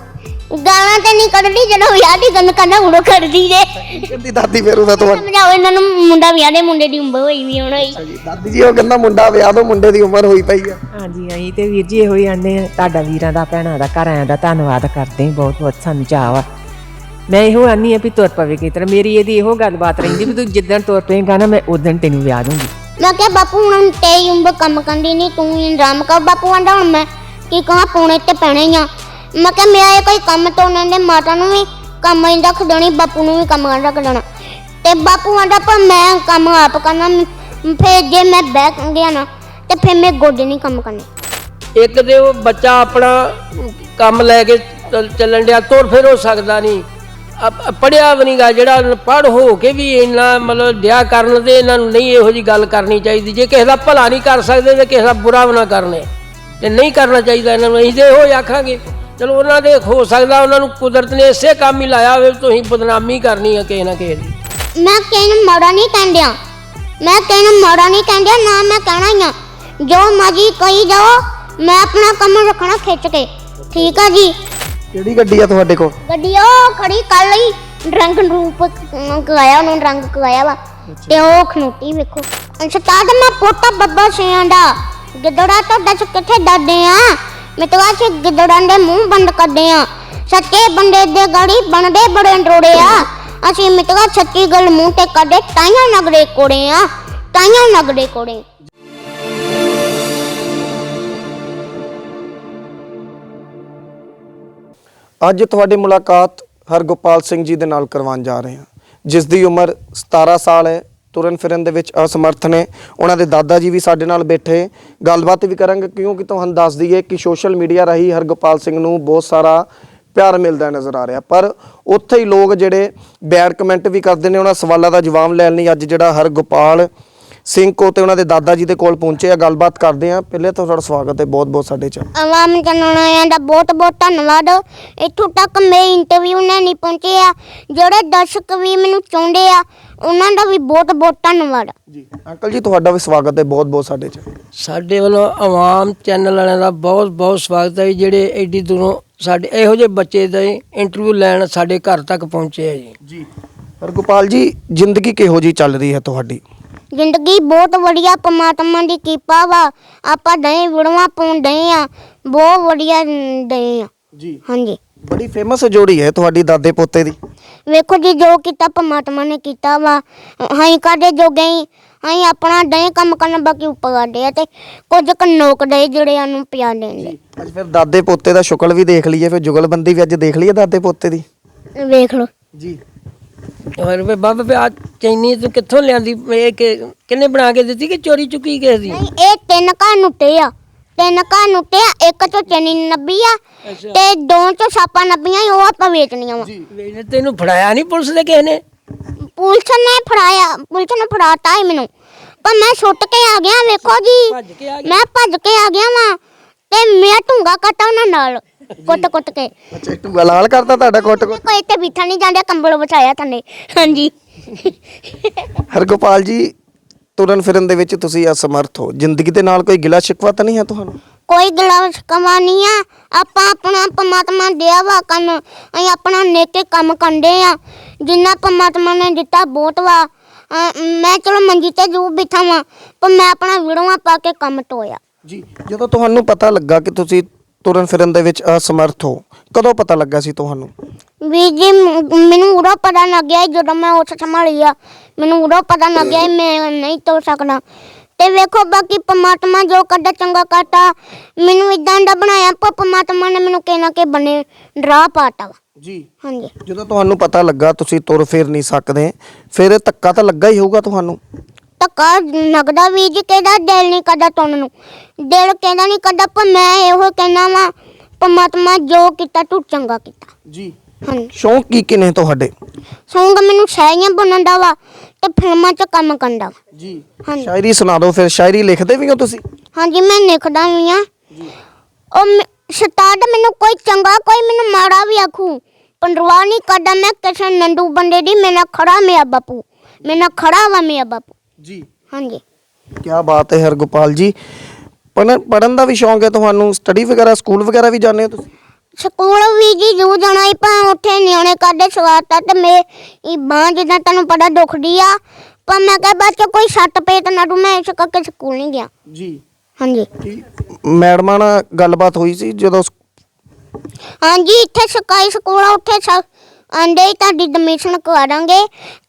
A: ਗਾਲਾਂ ਤੇ ਨਹੀਂ ਕੱਢਦੀ ਜਦੋਂ ਵਿਆਹ ਦੀ ਗੱਲ ਕਰਨਾ ਉਦੋਂ ਕੱਢਦੀ ਜੇ।
C: ਕਹਿੰਦੀ ਦਾਦੀ ਫਿਰ ਉਹਦਾ ਤੁਹਾਨੂੰ
A: ਸਮਝਾਓ ਇਹਨਾਂ ਨੂੰ ਮੁੰਡਾ ਵਿਆਹ ਦੇ ਮੁੰਡੇ ਦੀ ਉਮਰ ਹੋਈ ਵੀ ਹੁਣ ਹੋਈ।
C: ਦਾਦੀ ਜੀ ਉਹ ਕਹਿੰਦਾ ਮੁੰਡਾ ਵਿਆਹ ਦੋ ਮੁੰਡੇ ਦੀ ਉਮਰ ਹੋਈ ਪਈ ਆ।
D: ਹਾਂਜੀ ਅਸੀਂ ਤੇ ਵੀਰ ਜੀ ਇਹੋ ਹੀ ਆਂਦੇ ਆ ਤੁਹਾਡਾ ਵੀਰਾਂ ਦਾ ਭੈਣਾਂ ਦਾ ਘਰ ਆਇਆਂ ਦਾ ਧੰਨਵਾਦ ਕਰਦੇ ਹਾਂ ਬਹੁਤ ਬਹੁਤ ਸਾਨੂੰ ਚਾਅ ਵਾ ਮੈਂ ਇਹੋ ਆਨੀ ਆ ਵੀ ਤੁਰ ਪਵੇ ਕਿਸ ਤਰ੍ਹਾਂ ਮੇਰੀ ਇਹਦੀ ਇਹੋ ਗੱਲਬਾਤ ਰਹਿੰਦੀ ਵੀ ਤੂੰ ਜਿੱਦਣ ਤੁਰ ਪਏਗਾ ਨਾ ਮੈਂ ਉਦੋਂ ਤੈਨੂੰ ਵਿਆਹ ਦੂੰਗੀ।
A: ਮੈਂ ਕਿਹਾ ਬਾਪੂ ਹੁਣ ਤੇਰੀ ਉਮਰ ਕੰਮ ਕਰਦੀ ਨਹੀਂ ਤੂੰ ਇੰਤਜ਼ਾਮ ਕਰ। ਬਾਪੂ ਆਂਦਾ ਹੁਣ ਮੈਂ ਕੀ ਕਹਾਂ ਪੌਣੇ ਤੇ ਪੈਣੇ ਹੀ ਆ। ਮੈਂ ਕਿਹਾ ਮੇਰਾ ਇਹ ਕੋਈ ਕੰਮ ਤੋਂ ਉਹਨਾਂ ਦੇ ਮਾਤਾ ਨੂੰ ਵੀ ਕੰਮ ਇੰਦਾ ਖਡਣੀ ਬਾਪੂ ਨੂੰ ਵੀ ਕੰਮ ਕਰਦਾ ਖਡਣਾ ਤੇ ਬਾਪੂ ਆਂਦਾ, ਪਰ ਮੈਂ ਕੰਮ ਆਪ ਕਰਨਾ, ਮ- ਜੇ ਮੈਂ ਬਹਿ ਗਿਆ ਨਾ, ਤੇ ਫਿਰ ਮੈਂ ਗੋਡੇ ਨਹੀਂ ਕੰਮ ਕਰਨੇ।
B: ਇੱਕ ਤੇ ਉਹ ਬੱਚਾ ਆਪਣਾ ਕੰਮ ਲੈ ਕੇ ਚੱਲਣ ਡਿਆ, ਤੁਰ ਫਿਰ ਹੋ ਸਕਦਾ ਨਹੀਂ। ਪੜਿਆ ਵੀ ਨਹੀਂਗਾ ਜਿਹੜਾ ਪੜ ਹੋ ਕੇ ਵੀ ਇੰਨਾ ਮਤਲਬ ਡਿਆ ਕਰਨ ਤੇ ਇਹਨਾਂ ਨੂੰ ਨਹੀਂ ਇਹੋ ਜੀ ਗੱਲ ਕਰਨੀ ਚਾਹੀਦੀ। ਜੇ ਕਿਸੇ ਦਾ ਭਲਾ ਨਹੀਂ ਕਰ ਸਕਦੇ, ਤੇ ਕਿਸੇ ਦਾ ਬੁਰਾ ਵੀ ਨਾ ਕਰਨੇ। ਤੇ ਨਹੀਂ ਕਰਨਾ ਚਾਹੀਦਾ ਇਹਨਾਂ ਨੂੰ, ਅਸੀਂ ਤੇ ਇਹੋ ਆਖਾਂਗੇ। ਚਲੋ ਉਹਨਾਂ ਦੇ ਹੋ ਸਕਦਾ ਉਹਨਾਂ ਨੂੰ ਕੁਦਰਤ ਨੇ ਇਸੇ ਕੰਮ ਹੀ ਲਾਇਆ ਹੋਵੇ ਤੁਸੀਂ ਬਦਨਾਮੀ ਕਰਨੀ ਹੈ ਕਿਸੇ ਨਾ ਕਿਸੇ ਦੀ।
A: ਮੈਂ ਕਿਸੇ ਨੂੰ ਮਾੜਾ ਨਹੀਂ ਕਹਿੰਦਿਆ ਮੈਂ ਕਿਸੇ ਨੂੰ ਮਾੜਾ ਨਹੀਂ ਕਹਿੰਦਿਆ ਨਾ ਮੈਂ ਕਹਿਣਾ ਹੀ ਆ। ਜੋ ਮਰਜ਼ੀ ਕਹੀ ਜਾਓ ਮੈਂ ਆਪਣਾ ਕੰਮ ਰੱਖਣਾ ਖਿੱਚ ਕੇ। ਠੀਕ ਆ ਜੀ?
C: ਕਿਹੜੀ ਗੱਡੀ ਆ ਤੁਹਾਡੇ ਕੋਲ?
A: ਗੱਡੀ ਉਹ ਖੜੀ ਕੱਲ ਹੀ ਰੰਗ ਰੂਪ ਕਰਾਇਆ ਉਹਨੇ ਰੰਗ ਕਰਾਇਆ ਵਾ। ਤੇ ਉਹ ਖਨੋਟੀ ਵੇਖੋ। ਸਤਾਦ ਮੈਂ ਪੋਤਾ ਬੱਬਾ ਸਿਆਂ ਦਾ। ਗਿੱਦੜਾ ਤੋਂ ਦੱਸ ਕਿੱਥੇ ਡਰਦੇ ਆ? ਮਿਤਵਾ ਚ ਗਿੱਦੜਾਂ ਦੇ ਮੂੰਹ ਬੰਦ ਕਰਦੇ ਆ ਸੱਚੇ ਬੰਦੇ ਦੇ ਗਾੜੀ ਬਣਦੇ ਬੜੇ ਅੰਡਰੋੜੇ ਆ। ਅਸੀਂ ਮਿਤਵਾ ਸੱਚੀ ਗੱਲ ਮੂੰਹ ਤੇ ਕੱਢੇ ਤਾਈਆਂ ਨਗੜੇ ਕੋੜੇ ਆ। ਤਾਈਆਂ ਨਗੜੇ ਕੋੜੇ।
C: ਅੱਜ ਤੁਹਾਡੀ ਮੁਲਾਕਾਤ ਹਰਗੋਪਾਲ ਸਿੰਘ ਜੀ ਦੇ ਨਾਲ ਕਰਵਾਉਣ ਜਾ ਰਹੇ ਹਾਂ, ਜਿਸ ਦੀ ਉਮਰ 17 ਸਾਲ ਹੈ। ਤੁਰਨ ਫਿਰਨ ਦੇ ਵਿੱਚ ਅਸਮਰਥ ਨੇ। ਉਹਨਾਂ ਦੇ ਦਾਦਾ ਜੀ ਵੀ ਸਾਡੇ ਨਾਲ ਬੈਠੇ। ਗੱਲਬਾਤ ਵੀ ਕਰਾਂਗੇ ਕਿਉਂਕਿ ਤੁਹਾਨੂੰ ਦੱਸ ਦਈਏ ਕਿ ਸੋਸ਼ਲ ਮੀਡੀਆ ਰਾਹੀਂ ਹਰਗੋਪਾਲ ਸਿੰਘ ਨੂੰ ਬਹੁਤ ਸਾਰਾ ਪਿਆਰ ਮਿਲਦਾ ਨਜ਼ਰ ਆ ਰਿਹਾ। ਪਰ ਉੱਥੇ ਹੀ ਲੋਕ ਜਿਹੜੇ ਬੈਡ ਕਮੈਂਟ ਵੀ ਕਰਦੇ ਨੇ, ਉਹਨਾਂ ਸਵਾਲਾਂ ਦਾ ਜਵਾਬ ਲੈਣ ਲਈ ਅੱਜ ਜਿਹੜਾ ਹਰਗੋਪਾਲ ਸਿੰਘ ਕੋ ਤੇ ਉਹਨਾਂ ਦੇ ਦਾਦਾ ਜੀ ਦੇ ਕੋਲ ਪਹੁੰਚੇ ਆ ਗੱਲਬਾਤ ਕਰਦੇ ਆ। ਪਹਿਲੇ ਤਾਂ ਤੁਹਾਡਾ ਸਵਾਗਤ ਹੈ ਬਹੁਤ ਬਹੁਤ ਸਾਡੇ ਚ।
A: ਆਵਾਮ ਚੰਨਣਾਇਆਂ ਦਾ ਬਹੁਤ ਬਹੁਤ ਧੰਨਵਾਦ। ਇੱਥੋਂ ਤੱਕ ਮੇਰੇ ਇੰਟਰਵਿਊ ਨੇ ਨਹੀਂ ਪਹੁੰਚੇ ਆ ਜਿਹੜੇ ਦਰਸ਼ਕ ਵੀ ਮੈਨੂੰ ਚਾਹੁੰਦੇ ਆ ਉਹਨਾਂ ਦਾ ਵੀ ਬਹੁਤ ਬਹੁਤ ਧੰਨਵਾਦ।
C: ਜੀ। ਅੰਕਲ ਜੀ ਤੁਹਾਡਾ ਵੀ ਸਵਾਗਤ ਹੈ ਬਹੁਤ ਬਹੁਤ ਸਾਡੇ ਚ।
B: ਸਾਡੇ ਵੱਲੋਂ ਆਵਾਮ ਚੈਨਲ ਵਾਲਿਆਂ ਦਾ ਬਹੁਤ ਬਹੁਤ ਸਵਾਗਤ ਹੈ ਜੀ, ਜਿਹੜੇ ਐਡੀ ਦੂਰੋਂ ਸਾਡੇ ਇਹੋ ਜਿਹੇ ਬੱਚੇ ਦਾ ਇੰਟਰਵਿਊ ਲੈਣ ਸਾਡੇ ਘਰ ਤੱਕ ਪਹੁੰਚੇ ਆ ਜੀ।
C: ਜੀ। ਹਰਗੋਪਾਲ ਜੀ ਜ਼ਿੰਦਗੀ ਕਿਹੋ ਜੀ ਚੱਲ ਰਹੀ ਹੈ ਤੁਹਾਡੀ?
A: ਜ਼ਿੰਦਗੀ ਬਹੁਤ ਵਧੀਆ ਪਰਮਾਤਮਾ ਦੀ ਕਿਰਪਾ ਵਾ। ਆਪਾਂ ਦਹੀਂ ਵਿੜਵਾ ਪਾਉਣ ਦਹੀਂ ਆ ਬਹੁਤ ਵਧੀਆ ਦਹੀਂ ਆ।
C: ਜੀ।
A: ਹਾਂਜੀ।
C: ਬੜੀ ਫੇਮਸ ਜੋੜੀ ਹੈ ਤੁਹਾਡੀ ਦਾਦੇ ਪੋਤੇ ਦੀ।
A: ਵੇਖੋ ਜੀ ਜੋ ਕੀਤਾ ਪਰਮਾਤਮਾ ਨੇ ਕੀਤਾ ਵਾ। ਅਸੀਂ ਕਾਦੇ ਜੋਗੇ ਹੀ ਅਸੀਂ ਆਪਣਾ ਦਹੀਂ ਕੰਮ ਕਰਨ ਬਾਕੀ ਉੱਪਰ ਕਰਦੇ ਆ ਤੇ ਕੁਝ ਕਨੋਕ ਦੇ ਜਿਹੜੇ ਨੂੰ ਪਿਆ ਦੇਣਗੇ
C: ਅੱਜ ਫਿਰ ਦਾਦੇ ਪੋਤੇ ਦਾ ਸ਼ੁਕਲ ਵੀ ਦੇਖ ਲਈਏ ਫਿਰ ਜੁਗਲਬੰਦੀ ਵੀ ਅੱਜ ਦੇਖ ਲਈਏ ਦਾਦੇ ਪੋਤੇ ਦੀ।
A: ਵੇਖ ਲਓ।
C: ਜੀ।
B: ਹੋਰ ਵੇ ਬਾਬਾ ਵੀ ਆ ਚੈਨੀ ਤੂੰ ਕਿੱਥੋਂ ਲਿਆਂਦੀ? ਇਹ ਕਿ- ਕਿਹਨੇ ਬਣਾ ਕੇ ਦਿੱਤੀ ਕਿ ਚੋਰੀ ਚੁੱਕੀ ਕਿਸੇ ਦੀ
A: ਨਹੀਂ ਇਹ ਤਿੰਨ ਘਰ ਨੁੱਟੇ ਆ। ਤਿੰਨ ਘਰ ਨੁੱਟੇ ਆ ਇੱਕ ਚੋਂ ਚੈਨੀ ਨੱਬੀ ਆ ਤੇ ਦੋ ਚੋਂ ਛਾਪਾ ਨੱਬੀਆਂ ਸੀ, ਉਹ ਆਪਾਂ ਵੇਚਣੀਆਂ ਵਾ।
B: ਵੇ ਤੈਨੂੰ ਫੜਾਇਆ ਨਹੀਂ ਪੁਲਿਸ ਦੇ ਕਿਸੇ ਨੇ?
A: ਪੁਲਿਸ ਨੇ ਫੜਾਇਆ ਪੁਲਿਸ ਨੇ ਫੜਾਤਾ ਹੀ ਮੈਨੂੰ। ਪਰ ਮੈਂ ਛੁੱਟ ਕੇ ਆ ਗਿਆ ਵੇਖੋ ਜੀ।
B: ਭੱਜ ਕੇ ਆ
A: ਮੈਂ ਭੱਜ ਕੇ ਆ ਗਿਆ ਵਾਂ ਤੇ ਮੈਂ ਢੂੰਗਾ ਕੱਟਾ ਉਹਨਾਂ ਨਾਲ। ਕੁੱਟ ਕੁੱਟ ਕੇ।
C: ਅੱਛਾ ਟੂਆ ਲਾਲ ਕਰਤਾ ਤੁਹਾਡਾ ਕੋਟ ਕੋਟ।
A: ਕੋਈ ਤੇ ਬਿਠਾ ਨਹੀਂ ਜਾਂਦੇ ਕੰਬਲ ਵਿਛਾਇਆ ਥੱਲੇ। ਹਾਂਜੀ।
C: ਹਰਗੋਪਾਲ ਜੀ ਤੁਰਨ ਫਿਰਨ ਦੇ ਵਿੱਚ ਤੁਸੀਂ ਅਸਮਰਥ ਹੋ। ਜ਼ਿੰਦਗੀ ਦੇ ਨਾਲ ਕੋਈ ਗਿਲਾ ਸ਼ਿਕਵਾ ਤਾਂ ਨਹੀਂ ਹੈ ਤੁਹਾਨੂੰ?
A: ਕੋਈ ਗਲਾਸ ਕਮਾ ਨਹੀਂ ਆ। ਆਪਾਂ ਆਪਣਾ ਪਰਮਾਤਮਾ ਦਿਆ ਵਾ ਕੰਨ। ਅਸੀਂ ਆਪਣਾ ਨੇਕੇ ਕੰਮ ਕੰਡੇ ਆ। ਜਿੰਨਾ ਪਰਮਾਤਮਾ ਨੇ ਦਿੱਤਾ ਬਹੁਤ ਵਾ। ਅਹ ਮੈਂ ਚਲੋ ਮੰਜੀ ਤੇ ਜੂ ਬਿਠਾ ਵਾਂ ਪਰ ਮੈਂ ਆਪਣਾ ਵਿੜਵਾ ਪਾ ਕੇ ਕੰਮ ਟੋਇਆ।
C: ਜੀ ਜਦੋਂ ਤੁਹਾਨੂੰ ਪਤਾ ਲੱਗਾ ਕਿ ਤੁਸੀਂ ਤੁਰਨ ਫਿਰਨ ਦੇ ਵਿੱਚ ਅਸਮਰਥ ਹੋ। ਕਦੋਂ ਪਤਾ ਲੱਗਾ ਸੀ ਤੁਹਾਨੂੰ?
A: ਵੀ ਜੀ ਮ- ਮੈਨੂੰ ਉਦੋਂ ਪਤਾ ਲੱਗ ਗਿਆ ਸੀ ਜਦੋਂ ਮੈਂ ਉੱਠ ਸੰਭਾਲੀ ਆ। ਮੈਨੂੰ ਉਦੋਂ ਪਤਾ ਲੱਗ ਗਿਆ ਸੀ ਮੈਂ ਨਹੀਂ ਤੋ ਸਕਦਾ। ਤੇ ਵੇਖੋ ਬਾਕੀ ਪਰਮਾਤਮਾ ਜੋ ਕਰਦਾ ਚੰਗਾ ਕਰਤਾ। ਮੈਨੂੰ ਇਦਾਂ ਦਾ ਬਣਾਇਆ ਪਰ ਪਰਮਾਤਮਾ ਨੇ ਮੈਨੂੰ ਕਹਿਣਾ ਕਿ ਬਣੇ ਡਰਾ ਪਾਤਾ। ਵਾ
C: ਜੀ।
A: ਹਾਂਜੀ।
C: ਜਦੋਂ ਤੁਹਾਨੂੰ ਪਤਾ ਲੱਗਾ ਤੁਸੀਂ ਤੁਰ ਫਿਰ ਨਹੀਂ ਸਕਦੇ ਫਿਰ ਧੱਕਾ ਤਾਂ ਲੱਗਾ ਹੀ ਹੋਊਗਾ ਤੁਹਾਨੂੰ?
A: ਧੱਕਾ ਨਗਦਾ ਵੀ ਜੀ ਕਿਹਦਾ ਦਿਲ ਨਹੀਂ ਕਰਦਾ ਤੁਰਨ ਨੂੰ। ਦਿਲ ਕਹਿੰਦਾ ਨਹੀਂ ਕਰਦਾ ਪਰ ਮੈਂ ਇਹੋ ਕਹਿਣਾ ਵਾ ਪਰਮਾਤਮਾ ਜੋ ਕੀਤਾ ਤੂੰ ਚੰਗਾ ਕੀਤਾ।
C: ਜੀ।
A: ਹਾਂਜੀ।
C: ਸ਼ੌਂਕ ਕੀ ਕੀ ਨੇ ਤੁਹਾਡੇ?
A: ਸੌਂਗ ਮੈਨੂੰ ਸ਼ਾਇਰੀਆਂ ਬਣਨ ਦਾ ਵਾ ਤੇ ਫਿਲਮਾਂ 'ਚ ਕੰਮ ਕਰਨ ਦਾ ਵਾ।
C: ਜੀ।
A: ਹਾਂਜੀ।
C: ਸ਼ਾਇਰੀ ਸੁਣਾ ਦਿਓ ਫਿਰ ਸ਼ਾਇਰੀ ਲਿਖਦੇ ਵੀ ਹੋ ਤੁਸੀਂ?
A: ਹਾਂਜੀ ਮੈਂ ਲਿਖਦਾ ਵੀ ਆ ਉਹ ਮ- ਸਤਾਦ ਮੈਨੂੰ ਕੋਈ ਚੰਗਾ ਕੋਈ ਮੈਨੂੰ ਮਾੜਾ ਵੀ ਆਖੂ। ਪੰਡਰਵਾ ਨਹੀਂ ਕਰਦਾ ਮੈਂ ਕਿਸੇ ਨੰਦੂ ਬੰਦੇ ਦੀ ਮੇਰਾ ਖੜਾ ਮੇਰਾ ਬਾਪੂ। ਮੇਰਾ ਖੜਾ ਵਾ ਮੇਰਾ ਬਾਪੂ।
C: ਜੀ।
A: ਹਾਂਜੀ।
C: ਕੀ ਬਾਤ ਹੈ ਹਰਗੋਪਾਲ ਜੀ। ਪੜਨ ਪੜਨ ਦਾ ਵੀ ਸ਼ੌਂਕ ਹੈ ਤੁਹਾਨੂੰ? ਸਟੱਡੀ ਵਗੈਰਾ ਸਕੂਲ ਵਗੈਰਾ ਵੀ ਜਾਂਦੇ ਹੋ ਤੁਸੀਂ?
A: ਸਕੂਲ ਵੀ ਜੀ ਜੂ ਜਾਣਾ ਹੀ ਪਾ ਉੱਥੇ ਨਿਆਣੇ ਕਰਦੇ ਸਵਾਤਾ ਤੇ ਮੇ ਇਹ ਬਾਂਹ ਜਿੱਦਾਂ ਤੁਹਾਨੂੰ ਪਤਾ ਦੁਖਦੀ ਆ ਪਰ ਮੈਂ ਕਿਹਾ ਬੱਚਾ ਕੋਈ ਸੱਟ ਪੇਟ ਨਾ ਡੂ ਮੈਂ ਇਸ ਕਰਕੇ ਸਕੂਲ ਨਹੀਂ ਗਿਆ।
C: ਜੀ।
A: ਹਾਂਜੀ।
C: ਮੈਡਮਾਂ ਨਾਲ ਗੱਲਬਾਤ ਹੋਈ ਸੀ ਜਦੋਂ
A: ਹਾਂਜੀ ਇੱਥੇ ਸਰਕਾਰੀ ਸਕੂਲ ਆ ਉੱਥੇ ਸ ਆਂਦੇ ਹੀ ਤੁਹਾਡੀ ਐਡਮਿਸ਼ਨ ਕਰਾ ਦਾਂਗੇ।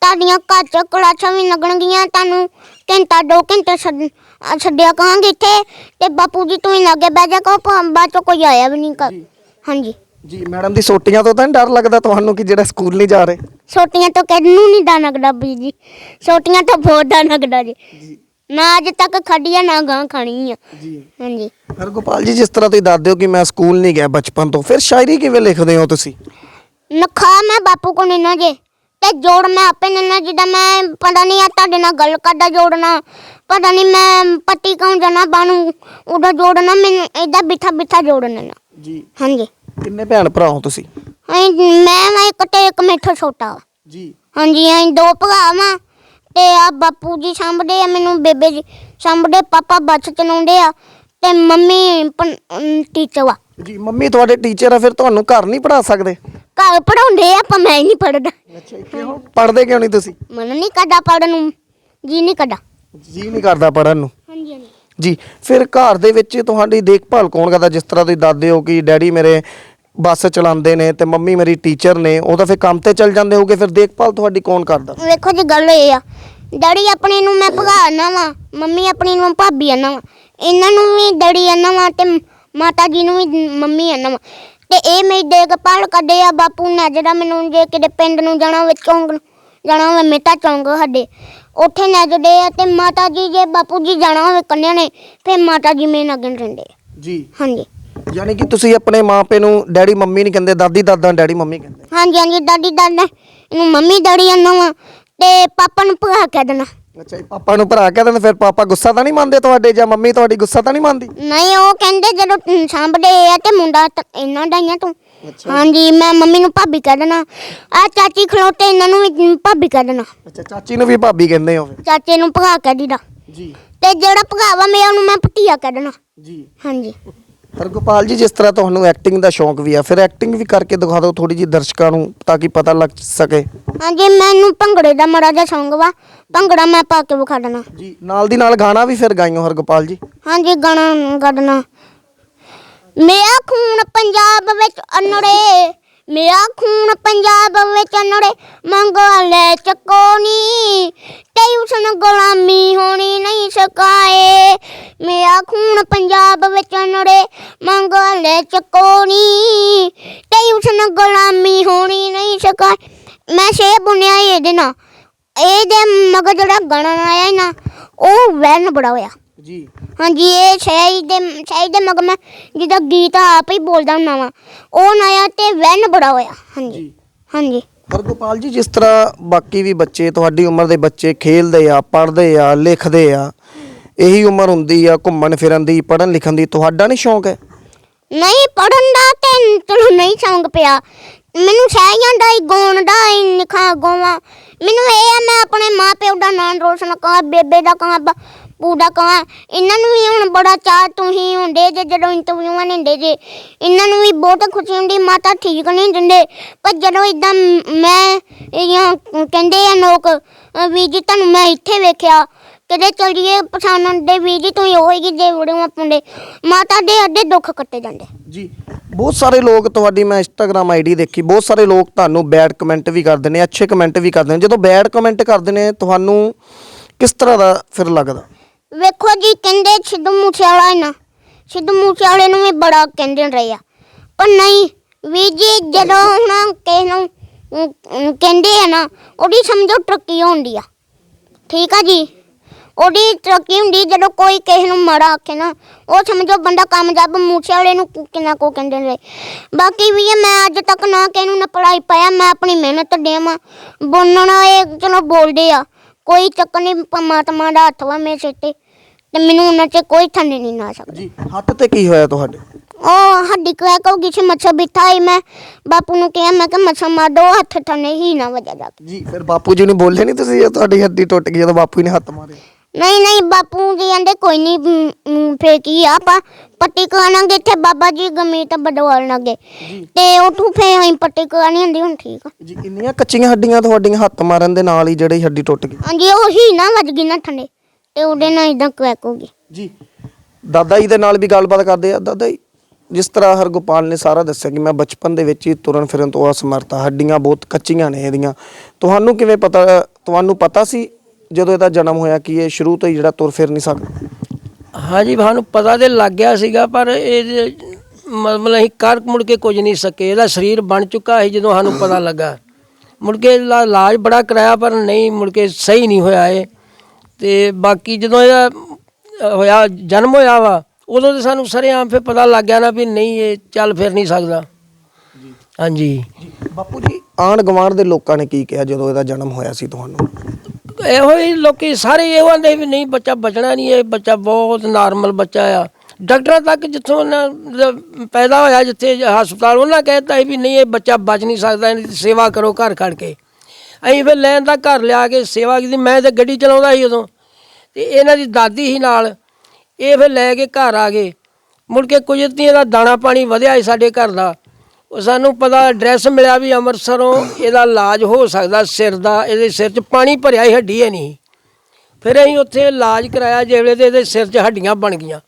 A: ਤੁਹਾਡੀਆਂ ਘਰ ਚ ਕਲਾਸਾਂ ਵੀ ਲੱਗਣਗੀਆਂ ਤੁਹਾਨੂੰ ਘੰਟਾ ਦੋ ਘੰਟੇ ਛੱਡ- ਛੱਡਿਆ ਕਹਾਂਗੇ ਇੱਥੇ ਤੇ ਬਾਪੂ ਜੀ ਤੂੰ ਹੀ ਲਾਗੇ ਬਹਿ ਜਾ ਕੋ ਬਾਅਦ ਚ ਕੋਈ ਆਇਆ ਵੀ ਨਹੀਂ ਕਰ ਹਾਂਜੀ।
C: ਜੀ ਮੈਡਮ ਦੀ ਸੋਟੀਆਂ ਤੋਂ ਤਾਂ ਨੀ ਡਰ ਲੱਗਦਾ ਤੁਹਾਨੂੰ ਕਿ ਜਿਹੜਾ ਸਕੂਲ ਨਹੀਂ ਜਾ ਰਹੇ?
A: ਛੋਟੀਆਂ ਤੋਂ ਕਿਹਨੂੰ ਨਹੀਂ ਡਰ ਲੱਗਦਾ ਜੀ? ਛੋਟੀਆਂ ਤੋਂ ਬਹੁਤ ਡਰ ਲੱਗਦਾ ਜੀ। ਨਾ ਅੱਜ ਤੱਕ ਖਾਧੀ ਆ ਨਾ ਗਾਂ ਖਾਣੀ ਆ
C: ਜੀ।
A: ਹਾਂਜੀ।
C: ਹਰਗੋਪਾਲ ਜੀ ਜਿਸ ਤਰ੍ਹਾਂ ਤੁਸੀਂ ਦੱਸਦੇ ਹੋ ਕਿ ਮੈਂ ਸਕੂਲ ਨਹੀਂ ਗਿਆ ਬਚਪਨ ਤੋਂ ਫਿਰ ਸ਼ਾਇਰੀ ਕਿਵੇਂ ਲਿਖਦੇ ਹੋ ਤੁਸੀਂ?
A: ਨਖਾ ਮੈਂ ਬਾਪੂ ਕੋ ਨਿੰਨਾ ਜੇ ਤੇ ਜੋੜ ਮੈਂ ਆਪੇ ਨਿੰਨਾ ਜਿੱਦਾਂ ਮੈਂ ਪਤਾ ਨਹੀਂ ਆ ਤੁਹਾਡੇ ਨਾਲ ਗੱਲ ਕਰਦਾ ਜੋੜਨਾ ਪਤਾ ਨਹੀਂ ਮੈਂ ਪੱਟੀ ਕੌਂ ਜਾਣਾ ਬਾਨੂੰ ਉਹਦਾ ਜੋੜਨਾ ਮੈਨੂੰ ਏਦਾਂ ਬਿਠਾ ਬਿਠਾ ਜੋੜਨਾ
C: ਜੀ।
A: ਹਾਂਜੀ।
C: ਕਿੰਨੇ ਭੈਣ ਭਰਾ ਹੋ ਤੁਸੀਂ?
A: ਅਸੀਂ ਮੈਂ ਮੈਂ ਇੱਕ ਤੇ ਇੱਕ ਮੇਥੋਂ ਛੋਟਾ ਵਾ।
C: ਜੀ।
A: ਹਾਂਜੀ ਅਸੀਂ ਦੋ ਭਰਾ ਵਾਂ ਤੇ ਆ ਬਾਪੂ ਜੀ ਸਾਂਭਦੇ ਆ ਮੈਨੂੰ ਬੇਬੇ ਜੀ ਸਾਂਭਦੇ ਪਾਪਾ ਬੱਸ ਚਲਾਉਂਦੇ ਆ ਤੇ ਮੰਮੀ ਟੀਚਰ ਵਾ।
C: ਜੀ ਮੰਮੀ ਤੁਹਾਡੇ ਟੀਚਰ ਆ ਫਿਰ ਤੁਹਾਨੂੰ ਘਰ ਨਹੀਂ ਪੜ੍ਹਾ ਸਕਦੇ?
A: ਘਰ ਪੜਾਉਂਦੇ ਆ ਪਰ ਮੈਂ ਨਹੀਂ ਪੜਦਾ
C: ਅੱਛਾ ਕਿਉਂ ਪੜ੍ਹਦੇ ਕਿਉਂ ਨਹੀਂ ਤੁਸੀਂ?
A: ਮਨ ਨਹੀਂ ਕਰਦਾ ਪੜਨ ਨੂੰ ਜੀ ਨਹੀਂ ਕਰਦਾ।
C: ਜੀ ਨਹੀਂ ਕਰਦਾ ਪੜ੍ਹਨ ਨੂੰ।
A: ਹਾਂਜੀ ਹਾਂਜੀ।
C: ਜੀ ਫਿਰ ਘਰ ਦੇ ਵਿੱਚ ਤੁਹਾਡੀ ਦੇਖਭਾਲ ਕੌਣ ਕਰਦਾ? ਜਿਸ ਤਰ੍ਹਾਂ ਤੁਸੀਂ ਦੱਸਦੇ ਹੋ ਕਿ ਡੈਡੀ ਮੇਰੇ ਬੱਸ ਚਲਾਉਂਦੇ ਨੇ ਤੇ ਮੰਮੀ ਮੇਰੀ ਟੀਚਰ ਨੇ ਉਹ ਤਾਂ ਫਿਰ ਕੰਮ ਤੇ ਚੱਲ ਜਾਂਦੇ ਹੋਗੇ ਫਿਰ ਦੇਖਭਾਲ ਤੁਹਾਡੀ ਕੌਣ ਕਰਦਾ?
A: ਵੇਖੋ ਜੀ ਗੱਲ ਇਹ ਆ। ਡੈਡੀ ਆਪਣੇ ਨੂੰ ਮੈਂ ਭਗਾ ਨਾ ਵਾ ਮੰਮੀ ਆਪਣੀ ਨੂੰ ਭਾਬੀ ਆਨਾ ਵਾ। ਇਹਨਾਂ ਨੂੰ ਵੀ ਡੈਡੀ ਆਨਾ ਵਾ ਤੇ ਮਾਤਾ ਜੀ ਨੂੰ ਵੀ ਮੰਮੀ ਆਨਾ ਵਾ। ਤੇ ਇਹ ਮੇਰੀ ਦੇਖਭਾਲ ਕਰਦੇ ਆ ਬਾਪੂ ਨੇ ਜਿਹੜਾ ਮੈਨੂੰ ਜੇ ਕਿਤੇ ਪਿੰਡ ਨੂੰ ਜਾਣਾ ਨੂੰ। ਜਾਣਾ ਹੋਵੇ ਮੇਟਾ ਚੌਂਕ ਸਾਡੇ। ਉੱਥੇ ਨੱਜਦੇ ਆ ਤੇ ਮਾਤਾ ਜੀ ਜੇ ਬਾਪੂ ਜੀ ਜਾਣਾ ਹੋਵੇ ਕੰਨਿਆ ਨੇ ਫਿਰ ਮਾਤਾ ਜੀ ਮੇਰੇ ਨਾਲ ਰਹਿੰਦੇ ਆ।
C: ਜੀ।
A: ਹਾਂਜੀ।
C: ਯਾਨੀ ਕਿ ਤੁਸੀਂ ਆਪਣੇ ਮਾਪੇ ਨੂੰ ਡੈਡੀ ਮੰਮੀ ਨਹੀਂ ਕਹਿੰਦੇ ਦਾਦੀ ਦਾਦਾ ਡੈਡੀ ਮੰਮੀ ਕਹਿੰਦੇ।
A: ਹਾਂਜੀ ਹਾਂਜੀ ਦਾਦੀ ਦਾਦਾ ਇਹਨੂੰ ਮੰਮੀ ਡੈਡੀ ਆਨਾ ਵਾ ਤੇ ਪਾਪਾ ਨੂੰ ਭਗਾ ਕਹਿ ਦੇਣਾ।
C: ਅੱਛਾ ਜੀ ਪਾਪਾ ਨੂੰ ਭਰਾ ਕਹਿੰਦੇ ਨੇ ਫਿਰ ਪਾਪਾ ਗੁੱਸਾ ਤਾਂ ਨਹੀਂ ਮੰਨਦੇ ਤੁਹਾਡੇ ਜਾਂ ਮੰਮੀ ਤੁਹਾਡੀ ਗੁੱਸਾ ਤਾਂ ਨਹੀਂ ਮੰਨਦੀ?
A: ਨਹੀਂ ਉਹ ਕਹਿੰਦੇ ਜਦੋਂ ਤੂੰ ਸਾਂਭਦੇ ਆ ਤੇ ਮੁੰਡਾ ਤਾਂ ਇਹਨਾਂ ਦਾ ਹੀ ਆ ਤੂੰ। ਹਾਂਜੀ ਮੈਂ ਮੰਮੀ ਨੂੰ ਭਾਬੀ ਕਹਿ ਦੇਣਾ ਆ ਚਾਚੀ ਖਲੋਤੇ ਇਹਨਾਂ ਨੂੰ ਵੀ ਭਾਬੀ ਕਹਿ ਦੇਣਾ
C: ਅੱਛਾ ਚਾਚੀ ਨੂੰ ਵੀ ਭਾਬੀ ਕਹਿੰਦੇ ਹੋ ਫਿਰ
A: ਚਾਚੇ ਨੂੰ ਭਗਾ ਕਹਿ ਦੀਦਾ।
C: ਜੀ।
A: ਤੇ ਜਿਹੜਾ ਭਗਾਵਾ ਮੇਰਾ ਉਹਨੂੰ ਮੈਂ ਭਤੀਆ ਕਹਿ ਦੇਣਾ
C: ਜੀ।
A: ਹਾਂਜੀ।
C: ਹਰਗੋਪਾਲ ਜੀ ਜਿਸ ਤਰ੍ਹਾਂ ਤੁਹਾਨੂੰ ਐਕਟਿੰਗ ਦਾ ਸ਼ੌਂਕ ਵੀ ਆ ਫਿਰ ਐਕਟਿੰਗ ਵੀ ਕਰਕੇ ਦਿਖਾ ਦਿਓ ਥੋੜੀ ਜਿਹੀ ਦਰਸ਼ਕਾਂ ਨੂੰ ਤਾਂ ਕਿ ਪਤਾ ਲੱਗ ਸਕੇ।
A: ਹਾਂਜੀ ਮੈਨੂੰ ਭੰਗੜੇ ਦਾ ਮੜਾ ਜਿਹਾ ਸ਼ੌਂਕ ਵਾ। ਭੰਗੜਾ ਮੈਂ ਪਾ ਕੇ ਵਿਖਾ ਦੇਣਾ।
C: ਜੀ ਨਾਲ ਦੀ ਨਾਲ ਗਾਣਾ ਵੀ ਫਿਰ ਗਾਇਓ ਹਰਗੋਪਾਲ ਜੀ।
A: ਹਾਂਜੀ ਗਾਣਾ ਕੱਢਣਾ। ਮੇਰਾ ਖੂਨ ਪੰਜਾਬ ਵਿੱਚ ਅਨੜੇ, ਮੇਰਾ ਖੂਨ ਪੰਜਾਬ ਵਿੱਚ ਅਨੜੇ, ਮੰਗਵਾ ਲੈ ਚੱਕੋਨੀ ਤੇ ਉਸਨ ਗੁਲਾਮੀ ਹੋਣੀ ਨਹੀਂ ਸਕਾਏ ਮੇਰਾ ਖੂਨ ਪੰਜਾਬ ਵਿੱਚ ਅਨੜੇ, ਮੰਗਵਾ ਲੈ ਚੱਕੋਨੀ ਤੇ ਉਸਨ ਗੁਲਾਮੀ ਹੋਣੀ ਨਹੀਂ ਸਕਾਏ ਮੈਂ ਸੇ ਬੁਣਿਆ ਇਹਦੇ ਨਾਲ, ਇਹਦੇ ਮਗਰ ਜਿਹੜਾ ਗਾਣਾ ਆਇਆ ਨਾ, ਉਹ ਵੈਨ ਬੜਾ ਹੋਇਆ।
C: ਜੀ।
A: ਹਾਂਜੀ ਇਹ ਸ਼ਾਇਦ ਦੇ ਸ਼ਾਇਦ ਦੇ ਮਗਰ ਮੈਂ ਜਿਹਦਾ ਗੀਤ ਆਪ ਹੀ ਬੋਲਦਾ ਹੁੰਦਾ ਵਾਂ ਉਹ ਨਇਆ ਤੇ ਵੈਨ ਬੜਾ ਹੋਇਆ। ਹਾਂਜੀ ਹਾਂਜੀ।
C: ਹਰਗੋਪਾਲ ਜੀ ਜਿਸ ਤਰ੍ਹਾਂ ਬਾਕੀ ਵੀ ਬੱਚੇ ਤੁਹਾਡੀ ਉਮਰ ਦੇ ਬੱਚੇ ਖੇਲਦੇ ਆ ਪੜ੍ਹਦੇ ਆ ਲਿਖਦੇ ਆ ਇਹੀ ਉਮਰ ਹੁੰਦੀ ਆ ਘੁੰਮਣ ਫਿਰਨ ਦੀ ਪੜ੍ਹਨ ਲਿਖਣ ਦੀ ਤੁਹਾਡਾ ਨਹੀਂ ਸ਼ੌਂਕ ਹੈ?
A: ਨਹੀਂ ਪੜਨ ਦਾ ਤੇ ਚਲੋ ਨਹੀਂ ਸ਼ੌਂਕ ਪਿਆ। ਮੈਨੂੰ ਸ਼ਾਇਆਂ ਦਾ ਹੀ ਗਾਉਣ ਦਾ ਹੀ ਨਿਖਾ ਗੋਵਾ ਮੈਨੂੰ ਇਹ ਆ ਮੈਂ ਆਪਣੇ ਮਾਂ ਪਿਓ ਦਾ ਨਾਮ ਰੋਸ਼ਨ ਕਰਾਂ ਬੇਬੇ ਦਾ ਕਰਾਂ ਬਾਪੂ ਦਾ ਇਹਨਾਂ ਨੂੰ ਵੀ ਹੁਣ ਬੜਾ ਚਾਹ ਤੁਸੀਂ ਹੁੰਦੇ ਜੇ, ਜਦੋਂ ਇੰਟਰਵਿਊਆਂ ਲੈਂਦੇ ਜੇ। ਇਹਨਾਂ ਨੂੰ ਵੀ ਬਹੁਤ ਖੁਸ਼ੀ ਹੁੰਦੀ, ਮਾਤਾ ਠੀਕ ਨਹੀਂ ਦਿੰਦੇ। ਪਰ ਜਦੋਂ ਇਦਾਂ ਮੈਂ ਇਹ ਕਹਿੰਦੇ ਆ ਲੋਕ, ਵੀ ਜੀ ਤੁਹਾਨੂੰ ਮੈਂ ਇੱਥੇ ਵੇਖਿਆ। ਕਦੇ ਚਲੀਏ ਪਛਾਣਨ ਦੇ ਵੀ ਜੀ, ਤੁਸੀਂ ਹੋਏਗੀ ਜੇ ਵੀਡੀਓ ਪਾਉਂਦੇ ਮਾਤਾ ਦੇ ਅੱਡੇ ਦੁੱਖ ਕੱਟੇ ਜਾਂਦੇ।
C: ਜੀ, ਬਹੁਤ ਸਾਰੇ ਲੋਕ ਤੁਹਾਡੀ ਮੈਂ ਇੰਸਟਾਗ੍ਰam ਆਈਡੀ ਦੇਖੀ, ਬਹੁਤ ਸਾਰੇ ਲੋਕ ਤੁਹਾਨੂੰ ਬੈਡ ਕਮੈਂਟ ਵੀ ਕਰਦੇ ਨੇ, ਅੱਛੇ ਕਮੈਂਟ ਵੀ ਕਰਦੇ ਨੇ। ਜਦੋਂ ਬੈਡ ਕਮੈਂਟ ਕਰਦੇ ਨੇ, ਤੁਹਾਨੂੰ ਕਿਸ ਤਰ੍ਹਾਂ ਦਾ ਫਿਰ ਲੱਗਦਾ?
A: ਵੇਖੋ ਜੀ ਕਹਿੰਦੇ ਸਿੱਧੂ ਮੂਸੇਵਾਲਾ ਹੈ ਨਾ ਸਿੱਧੂ ਮੂਸੇਵਾਲੇ ਨੂੰ ਵੀ ਬੜਾ ਕਹਿੰਦੇ ਰਹੇ ਆ। ਪਰ ਨਹੀਂ ਵੀ ਜੀ ਜਦੋਂ ਹੁਣ ਕਿਸੇ ਨੂੰ ਅਮ, ਅਮ, ਕਹਿੰਦੇ ਆ ਨਾ ਉਹਦੀ ਸਮਝੋ ਤਰੱਕੀ ਹੁੰਦੀ ਆ। ਠੀਕ ਆ ਜੀ? ਉਹਦੀ ਤਰੱਕੀ ਹੁੰਦੀ ਜਦੋਂ ਕੋਈ ਕਿਸੇ ਨੂੰ ਮਾੜਾ ਆਖੇ ਨਾ ਉਹ ਸਮਝੋ ਬੰਦਾ ਕਾਮਯਾਬ ਮੂਸੇਵਾਲੇ ਨੂੰ ਕੁ- ਕਿੰਨਾ ਕੋ ਕਹਿੰਦੇ ਰਹੇ ਬਾਕੀ ਵੀ ਇਹ ਮੈਂ ਅੱਜ ਤੱਕ ਨਾ ਕਿਸੇ ਨੂੰ ਨਾ ਪੜਾਈ ਪਾਇਆ ਮੈਂ ਆਪਣੀ ਮਿਹਨਤ ਦੇਵਾਂ। ਬੋਲਣਾ ਇਹ ਚਲੋ ਬੋਲਦੇ ਆ। ਕੋਈ ਚੱਕ ਨਹੀਂ ਪਰਮਾਤਮਾ ਦਾ ਹੱਥ ਵਾ ਮੇਰੇ ਸਿਰ ਤੇ ਤੇ ਮੈਨੂੰ ਉਹਨਾਂ 'ਚ ਕੋਈ ਥੰਨੇ ਨਹੀਂ ਨਾ ਸਕਦਾ।
C: ਜੀ ਹੱਥ ਤੇ ਕੀ ਹੋਇਆ ਤੁਹਾਡੇ?
A: ਉਹ ਹੱਡੀ ਕ੍ਰੈਕ ਹੋ ਗਈ ਸੀ ਮੱਛਰ ਬਿਠਾ ਹੀ ਮੈਂ ਬਾਪੂ ਨੂੰ ਕਿਹਾ ਮੈਂ ਕਿ ਮੱਛਰ ਮਾਰ ਦੋ ਹੱਥ ਥੱਲੇ ਹੀ ਨਾ ਵਜਾ ਜਾ ਕੇ।
C: ਜੀ ਫਿਰ ਬਾਪੂ ਜੀ ਨੇ ਬੋਲੇ ਨਹੀਂ ਤੁਸੀਂ ਜੇ ਤੁਹਾਡੀ ਹੱਡੀ ਟੁੱਟ ਗਈ ਜਦੋਂ ਬਾਪੂ ਜੀ ਨੇ ਹੱਥ ਮਾਰੇ।
A: ਨਹੀਂ ਨਹੀਂ ਬਾਪੂ ਜੀ ਕਹਿੰਦੇ ਕੋਈ ਨਹੀਂ ਫੇਕੀ ਆ ਆਪਾਂ ਪੱਟੀ ਕਰਾਣਾਂਗੇ ਇੱਥੇ ਬਾਬਾ ਜੀ ਗਮੀਤ ਬਡਵਾਲ ਨਾਗੇ ਤੇ ਉਠੂ ਫੇ ਅਸੀਂ ਪੱਟੀ ਕਰਾਣੀ ਹੁੰਦੀ ਹੁਣ ਠੀਕ ਆ।
C: ਜੀ ਇੰਨੀਆਂ ਕੱਚੀਆਂ ਹੱਡੀਆਂ ਤੁਹਾਡੀਆਂ ਹੱਥ ਮਾਰਨ ਦੇ ਨਾਲ ਹੀ ਜਿਹੜੀ ਹੱਡੀ ਟੁੱਟ ਗਈ।
A: ਹਾਂਜੀ ਉਹ ਨਾ ਵੱਜ ਗਈ ਨਾ ਠੰਡੇ ਤੇ ਉਹਦੇ ਨਾਲ ਇਦਾਂ ਕ੍ਰੈਕ ਹੋ ਗਈ।
C: ਜੀ ਦਾਦਾ ਜੀ ਦੇ ਨਾਲ ਵੀ ਗੱਲਬਾਤ ਕਰਦੇ ਆ। ਦਾਦਾ ਜੀ ਜਿਸ ਤਰ੍ਹਾਂ ਹਰਗੋਪਾਲ ਨੇ ਸਾਰਾ ਦੱਸਿਆ ਕਿ ਮੈਂ ਬਚਪਨ ਦੇ ਵਿੱਚ ਹੀ ਤੁਰਨ ਫਿਰਨ ਤੋਂ ਅਸਮਰਥ ਹੱਡੀਆਂ ਬਹੁਤ ਕੱਚੀਆਂ ਨੇ ਇਹਦੀਆਂ। ਤੁਹਾਨੂੰ ਕਿਵੇਂ ਪਤਾ ਤੁਹਾਨੂੰ ਪਤਾ ਸੀ ਜਦੋਂ ਇਹਦਾ ਜਨਮ ਹੋਇਆ ਕਿ ਇਹ ਸ਼ੁਰੂ ਤੋਂ ਹੀ ਜਿਹੜਾ ਤੁਰ ਫਿਰ ਨਹੀਂ ਸਕਦਾ?
B: ਹਾਂਜੀ ਸਾਨੂੰ ਪਤਾ ਤੇ ਲੱਗ ਗਿਆ ਸੀਗਾ ਪਰ ਇਹ ਮਤਲਬ ਅਸੀਂ ਕਰ ਮੁੜ ਕੇ ਕੁਝ ਨਹੀਂ ਸਕੇ। ਇਹਦਾ ਸਰੀਰ ਬਣ ਚੁੱਕਾ ਸੀ ਜਦੋਂ ਸਾਨੂੰ ਪਤਾ ਲੱਗਾ। ਮੁੜ ਕੇ ਇਲਾ- ਇਲਾਜ ਬੜਾ ਕਰਾਇਆ ਪਰ ਨਹੀਂ ਮੁੜ ਕੇ ਸਹੀ ਨਹੀਂ ਹੋਇਆ ਇਹ। ਤੇ ਬਾਕੀ ਜਦੋਂ ਇਹਦਾ ਅ, ਹੋਇਆ ਜਨਮ ਹੋਇਆ ਵਾ ਉਦੋਂ ਤੇ ਸਾਨੂੰ ਸਰੇਆਮ ਫਿਰ ਪਤਾ ਲੱਗ ਗਿਆ ਨਾ ਵੀ ਨਹੀਂ ਇਹ ਚੱਲ ਫਿਰ ਨਹੀਂ ਸਕਦਾ। ਹਾਂਜੀ।
C: ਬਾਪੂ ਜੀ ਆਂਢ ਗੁਆਂਢ ਦੇ ਲੋਕਾਂ ਨੇ ਕੀ ਕਿਹਾ ਜਦੋਂ ਇਹਦਾ ਜਨਮ ਹੋਇਆ ਸੀ ਤੁਹਾਨੂੰ?
B: ਇਹੋ ਹੀ ਲੋਕੀ ਸਾਰੇ ਇਹੋ ਆਂਦੇ ਵੀ ਨਹੀਂ, ਬੱਚਾ ਬਚਣਾ ਨਹੀਂ ਇਹ, ਬੱਚਾ ਬਹੁਤ ਨਾਰਮਲ ਬੱਚਾ ਆ। ਡਾਕਟਰਾਂ ਤੱਕ ਜਿੱਥੋਂ ਉਹਨਾਂ ਦਾ ਪੈਦਾ ਹੋਇਆ, ਜਿੱਥੇ ਹਸਪਤਾਲ, ਉਹਨਾਂ ਕਹਿਤਾ ਵੀ ਨਹੀਂ, ਇਹ ਬੱਚਾ ਬਚ ਨਹੀਂ ਸਕਦਾ, ਇਹਦੀ ਸੇਵਾ ਕਰੋ ਘਰ ਖੜ ਕੇ। ਅਸੀਂ ਫਿਰ ਲੈਣ ਦਾ ਘਰ ਲਿਆ ਕੇ ਸੇਵਾ ਕੀਤੀ, ਮੈਂ ਤੇ ਗੱਡੀ ਚਲਾਉਂਦਾ ਸੀ ਉਦੋਂ। ਤੇ ਇਹਨਾਂ ਦੀ ਦਾਦੀ ਸੀ ਨਾਲ, ਇਹ ਫਿਰ ਲੈ ਕੇ ਘਰ ਆ ਗਏ। ਮੁੜ ਕੇ ਕੁਦਰਤੀ ਇਹਦਾ ਦਾਣਾ ਪਾਣੀ ਵਧਿਆ ਸੀ ਸਾਡੇ ਘਰ ਦਾ। ਉਹ ਸਾਨੂੰ ਪਤਾ ਐਡਰੈਸ ਮਿਲਿਆ ਵੀ ਅੰਮ੍ਰਿਤਸਰੋਂ ਇਹਦਾ ਇਲਾਜ ਹੋ ਸਕਦਾ ਸਿਰ ਦਾ, ਇਹਦੇ ਸਿਰ 'ਚ ਪਾਣੀ ਭਰਿਆ ਹੀ ਹੱਡੀ ਹੈ ਨਹੀਂ। ਫਿਰ ਅਸੀਂ ਉੱਥੇ ਇਲਾਜ ਕਰਾਇਆ ਜਿਵੇਂ ਤੇ ਇਹਦੇ ਸਿਰ 'ਚ ਹੱਡੀਆਂ ਬਣ ਗਈਆਂ।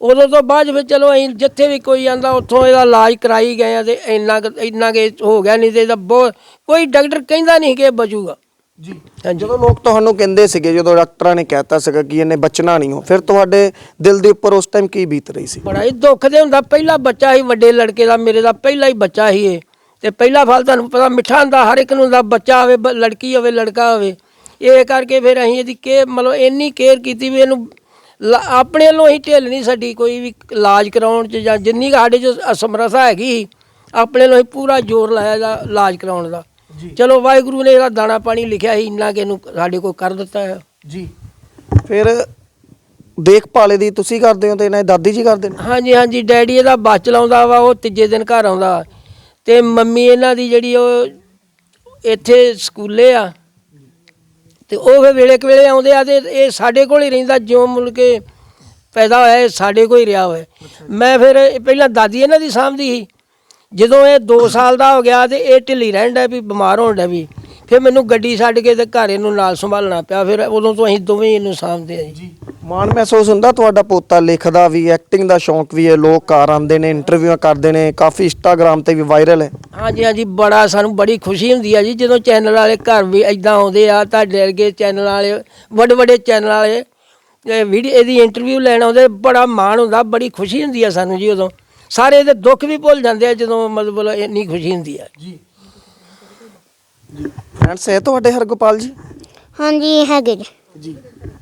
B: ਉਦੋਂ ਤੋਂ ਬਾਅਦ ਫਿਰ ਚਲੋ ਅਸੀਂ ਜਿੱਥੇ ਵੀ ਕੋਈ ਆਂਦਾ, ਉੱਥੋਂ ਇਹਦਾ ਇਲਾਜ ਕਰਾਈ ਗਏ ਆ ਤੇ ਇੰਨਾ ਕੁ- ਇੰਨਾ ਕੇ ਹੋ ਗਿਆ ਨਹੀਂ ਤੇ ਇਹਦਾ ਬਹੁਤ ਕੋਈ ਡਾਕਟਰ ਕਹਿੰਦਾ ਨਹੀਂ ਕਿ ਇਹ ਬਚੂਗਾ।
C: ਜੀ। ਜਦੋਂ ਲੋਕ ਤੁਹਾਨੂੰ ਕਹਿੰਦੇ ਸੀਗੇ ਜਦੋਂ ਡਾਕਟਰਾਂ ਨੇ ਕਹਿਤਾ ਸੀਗਾ ਕਿ ਇਹਨੇ ਬਚਣਾ ਨਹੀਂ ਹੋ ਫਿਰ ਤੁਹਾਡੇ ਦਿਲ ਦੇ ਉੱਪਰ ਉਸ ਟਾਈਮ ਕੀ ਬੀਤ ਰਹੀ ਸੀ?
B: ਬੜਾ ਹੀ ਦੁੱਖ ਦੇ ਹੁੰਦਾ ਪਹਿਲਾ ਬੱਚਾ ਹੀ ਵੱਡੇ ਲੜਕੇ ਦਾ ਮੇਰੇ ਦਾ ਪਹਿਲਾ ਹੀ ਬੱਚਾ ਹੀ ਇਹ। ਤੇ ਪਹਿਲਾ ਫਲ ਤੁਹਾਨੂੰ ਪਤਾ ਮਿੱਠਾ ਹੁੰਦਾ ਹਰ ਇੱਕ ਨੂੰ ਹੁੰਦਾ ਬੱਚਾ ਹੋਵੇ ਬ- ਲੜਕੀ ਹੋਵੇ ਲੜਕਾ ਹੋਵੇ। ਇਹ ਕਰਕੇ ਫਿਰ ਅਸੀਂ ਇਹਦੀ ਕੇ ਮਤਲਬ ਇੰਨੀ ਕੇਅਰ ਕੀਤੀ ਵੀ ਇਹਨੂੰ ਲ- ਆਪਣੇ ਵੱਲੋਂ ਹੀ ਢਿੱਲ ਨਹੀਂ ਸਾਡੀ ਕੋਈ ਵੀ ਇਲਾਜ ਕਰਾਉਣ ਚ ਜਾਂ ਜਿੰਨੀ ਕੁ ਸਾਡੇ ਚ ਅਸਮਰਥਾ ਹੈਗੀ ਆਪਣੇ ਵੱਲੋਂ ਹੀ ਪੂਰਾ ਜ਼ੋਰ ਲਾਇਆ ਇਹਦਾ ਇਲਾਜ ਕਰਾਉਣ ਦਾ। ਚਲੋ ਵਾਹਿਗੁਰੂ ਨੇ ਇਹਦਾ ਦਾਣਾ ਪਾਣੀ ਲਿਖਿਆ ਸੀ ਇੰਨਾ ਕਿ ਇਹਨੂੰ ਸਾਡੇ ਕੋਲ ਕਰ ਦਿੱਤਾ ਹੈ।
C: ਜੀ। ਫਿਰ ਦੇਖਭਾਲ ਦੀ ਤੁਸੀਂ ਕਰਦੇ ਹੋ ਤੇ ਇਹਨਾਂ ਦੀ ਦਾਦੀ ਜੀ ਕਰਦੇ ਨੇ?
B: ਹਾਂਜੀ ਹਾਂਜੀ ਡੈਡੀ ਇਹਦਾ ਬੱਸ ਚਲਾਉਂਦਾ ਵਾ ਉਹ ਤੀਜੇ ਦਿਨ ਘਰ ਆਉਂਦਾ। ਤੇ ਮੰਮੀ ਇਹਨਾਂ ਦੀ ਜਿਹੜੀ ਉਹ ਇੱਥੇ ਸਕੂਲੇ ਆ। ਤੇ ਉਹ ਫਿਰ ਵੇਲੇ ਕੁ ਵੇਲੇ ਆਉਂਦੇ ਆ ਤੇ ਇਹ ਸਾਡੇ ਕੋਲ ਹੀ ਰਹਿੰਦਾ ਜਿਉਂ ਮੁੜ ਕੇ ਪੈਦਾ ਹੋਇਆ ਇਹ ਸਾਡੇ ਕੋਲ ਹੀ ਰਿਹਾ ਹੋਇਆ। ਮੈਂ ਫਿਰ ਪਹਿਲਾਂ ਦਾਦੀ ਇਹਨਾਂ ਦੀ ਸਾਂਭਦੀ ਸੀ। ਜਦੋਂ ਇਹ 2 ਸਾਲ ਦਾ ਹੋ ਗਿਆ ਤੇ ਇਹ ਢਿੱਲੀ ਡਿਆ ਵੀ ਬਿਮਾਰ ਹੋਣ ਡਿਆ ਵੀ ਫਿਰ ਮੈਨੂੰ ਗੱਡੀ ਛੱਡ ਕੇ ਤੇ ਘਰ ਇਹਨੂੰ ਨਾਲ ਸੰਭਾਲਣਾ ਪਿਆ। ਫਿਰ ਉਦੋਂ ਤੋਂ ਅਸੀਂ ਦੋਵੇਂ ਇਹਨੂੰ ਸਾਂਭਦੇ ਆ ਜੀ।
C: ਮਾਣ ਮਹਿਸੂਸ ਹੁੰਦਾ ਤੁਹਾਡਾ ਪੋਤਾ ਲਿਖਦਾ ਵੀ ਐਕਟਿੰਗ ਦਾ ਸ਼ੌਂਕ ਵੀ ਹੈ ਲੋਕ ਘਰ ਆਉਂਦੇ ਨੇ ਇੰਟਰਵਿਊਆਂ ਕਰਦੇ ਨੇ ਕਾਫੀ ਇੰਸਟਾਗ੍ਰam ਤੇ ਵੀ ਵਾਇਰਲ ਹੈ।
B: ਹਾਂਜੀ ਹਾਂਜੀ ਬੜਾ ਸਾਨੂੰ ਬੜੀ ਖੁਸ਼ੀ ਹੁੰਦੀ ਆ ਜੀ ਜਦੋਂ ਚੈਨਲ ਵਾਲੇ ਘਰ ਵੀ ਇਦਾਂ ਆਉਂਦੇ ਆ ਤੁਹਾਡੇ ਵਰਗੇ ਚੈਨਲ ਵਾਲੇ ਵੱਡੇ ਵੱਡੇ ਚੈਨਲ ਵਾਲੇ ਇਹ ਵੀਡੀਓ ਇਹਦੀ ਇੰਟਰਵਿਊ ਲੈਣ ਆਉਂਦੇ ਬੜਾ ਮਾਣ ਹੁੰਦਾ ਬੜੀ ਖੁਸ਼ੀ ਹੁੰਦੀ ਆ ਸਾਨੂੰ ਜੀ ਉਦੋਂ। ਸਾਰੇ ਇਹਦੇ ਦੁੱਖ ਵੀ ਭੁੱਲ ਜਾਂਦੇ ਆ ਜਦੋਂ ਮਤਲਬ ਇੰਨੀ ਖੁਸ਼ੀ ਹੁੰਦੀ ਆ।
C: ਫਰੈਂਡਸ ਹੈ ਤੁਹਾਡੇ ਹਰਗੋਪਾਲ ਜੀ?
A: ਹਾਂਜੀ ਹੈਗੇ ਜੀ।
C: ਜੀ।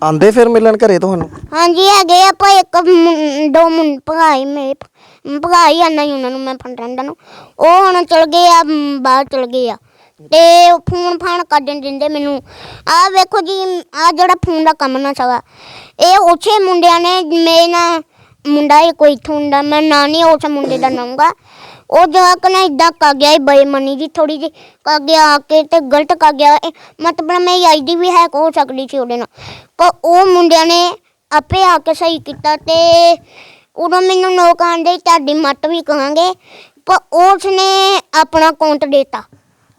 C: ਆਂਦੇ ਫਿਰ ਮਿਲਣ ਘਰੇ ਤੁਹਾਨੂੰ?
A: ਹਾਂਜੀ ਹੈਗੇ ਆਪਾਂ ਇੱਕ ਮੁੰ- ਦੋ ਮੁੰ ਭਗਾਈ ਮੇਰੇ ਭਗਾਈ ਆਣਾ ਹੀ ਉਹਨਾਂ ਨੂੰ ਮੈਂ ਫੰਡਾਂ ਨੂੰ ਉਹ ਹੁਣ ਚਲ ਗਏ ਆ ਮ, ਬਾਹਰ ਚਲ ਗਏ ਆ। ਤੇ ਉਹ ਫੋਨ ਫਾਨ ਕੱਢਣ ਦਿੰਦੇ ਮੈਨੂੰ। ਆ ਵੇਖੋ ਜੀ ਆ ਜਿਹੜਾ ਫੋਨ ਦਾ ਕੰਮ ਨਾ ਸਗਾ ਇਹ ਉਸੇ ਮੁੰਡਿਆਂ ਨੇ ਮੇਰੇ ਨਾਲ ਮੁੰਡਾ ਇਹ ਕੋਈ ਇੱਥੋਂ ਹੁੰਦਾ ਮੈਂ ਨਾਂ ਨਹੀਂ ਉਸ ਮੁੰਡੇ ਦਾ ਨਾਂਗਾ ਉਹ ਜਵਾਕ ਨਾ ਇਦਾਂ ਕਰ ਗਿਆ ਬੇਮਨੀ ਜੀ ਥੋੜੀ ਜੀ ਕਰ ਗਿਆ ਆ ਕੇ ਤੇ ਗਲਤ ਕਰ ਗਿਆ ਇਹ ਮਤਲਬ ਮੇਰੀ ਆਈਡੀ ਵੀ ਹੈਕ ਹੋ ਸਕਦੀ ਸੀ ਉਹਦੇ ਨਾਲ। ਪਰ ਉਹ ਮੁੰਡਿਆਂ ਨੇ ਆਪੇ ਆ ਕੇ ਸਹੀ ਕੀਤਾ ਤੇ ਉਦੋਂ ਮੈਨੂੰ ਲੋਕ ਆਂਦੇ ਤੁਹਾਡੀ ਮੱਤ ਵੀ ਕਹਾਂਗੇ। ਪਰ ਉਸ ਨੇ ਆਪਣਾ ਅਕਾਊਂਟ ਦੇਤਾ।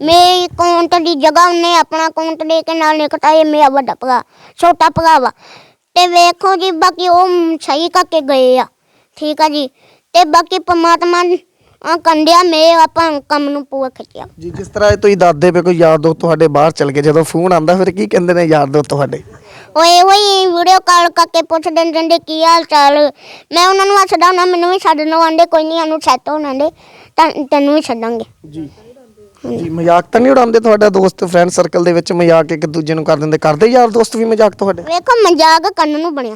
A: ਮੇਰੇ ਅਕਾਊਂਟ ਦੀ ਜਗ੍ਹਾ ਉਹਨੇ ਆਪਣਾ ਅਕਾਊਂਟ ਦੇ ਕੇ ਨਾਲ ਲਿਖਤਾ, ਇਹ ਮੇਰਾ ਵੱਡਾ ਭਰਾ, ਛੋਟਾ ਭਰਾ ਵਾ। ਤੇ ਵੇਖੋ ਜੀ ਬਾਕੀ ਉਹ ਸਹੀ ਕਰਕੇ ਗਏ ਆ। ਠੀਕ ਆ ਜੀ। ਤੇ ਬਾਕੀ ਪਰਮਾਤਮਾ ਆ ਕੰਡਿਆ ਮੇ ਆਪਾਂ ਕੰਮ ਨੂੰ ਪੂਰਾ ਖਿੱਚਿਆ।
C: ਜੀ ਜਿਸ ਤਰ੍ਹਾਂ ਇਹ ਤੁਸੀਂ ਦੱਸਦੇ ਪਏ ਕੋਈ ਯਾਰ ਦੋਸਤ ਤੁਹਾਡੇ ਬਾਹਰ ਚਲ ਗਏ? ਜਦੋਂ ਫੋਨ ਆਂਦਾ ਫਿਰ ਕੀ ਕਹਿੰਦੇ ਨੇ ਯਾਰ ਦੋਸਤ ਤੁਹਾਡੇ?
A: ਓਏ ਓਏ ਵੀਡੀਓ ਕਾਲ ਕਰਕੇ ਪੁੱਛ ਦਿੰਦੇ ਨੇ ਕੀ ਹਾਲ ਚਾਲ? ਮੈਂ ਉਹਨਾਂ ਨੂੰ ਹੱਸਦਾ ਹੁੰਦਾ ਮੈਨੂੰ ਵੀ ਛੱਡ ਨੂੰ ਆਂਦੇ ਕੋਈ ਨਹੀਂ ਸਾਨੂੰ ਸੈੱਟ ਹੋਣਾ ਤਾਂ ਤੈਨੂੰ ਵੀ ਛੱਡਾਂਗੇ।
C: ਜੀ। ਜੀ ਮਜ਼ਾਕ ਤਾਂ ਨਹੀਂ ਉਡਾਉਂਦੇ ਤੁਹਾਡਾ ਦੋਸਤ ਫਰੈਂਡ ਸਰਕਲ ਦੇ ਵਿੱਚ ਮਜ਼ਾਕ ਇੱਕ ਦੂਜੇ ਨੂੰ ਕਰ ਦਿੰਦੇ ਕਰਦੇ ਯਾਰ ਦੋਸਤ ਵੀ ਮਜ਼ਾਕ ਤੁਹਾਡੇ?
A: ਵੇਖੋ ਮਜ਼ਾਕ ਕਰਨ ਨੂੰ ਬਣਿਆ।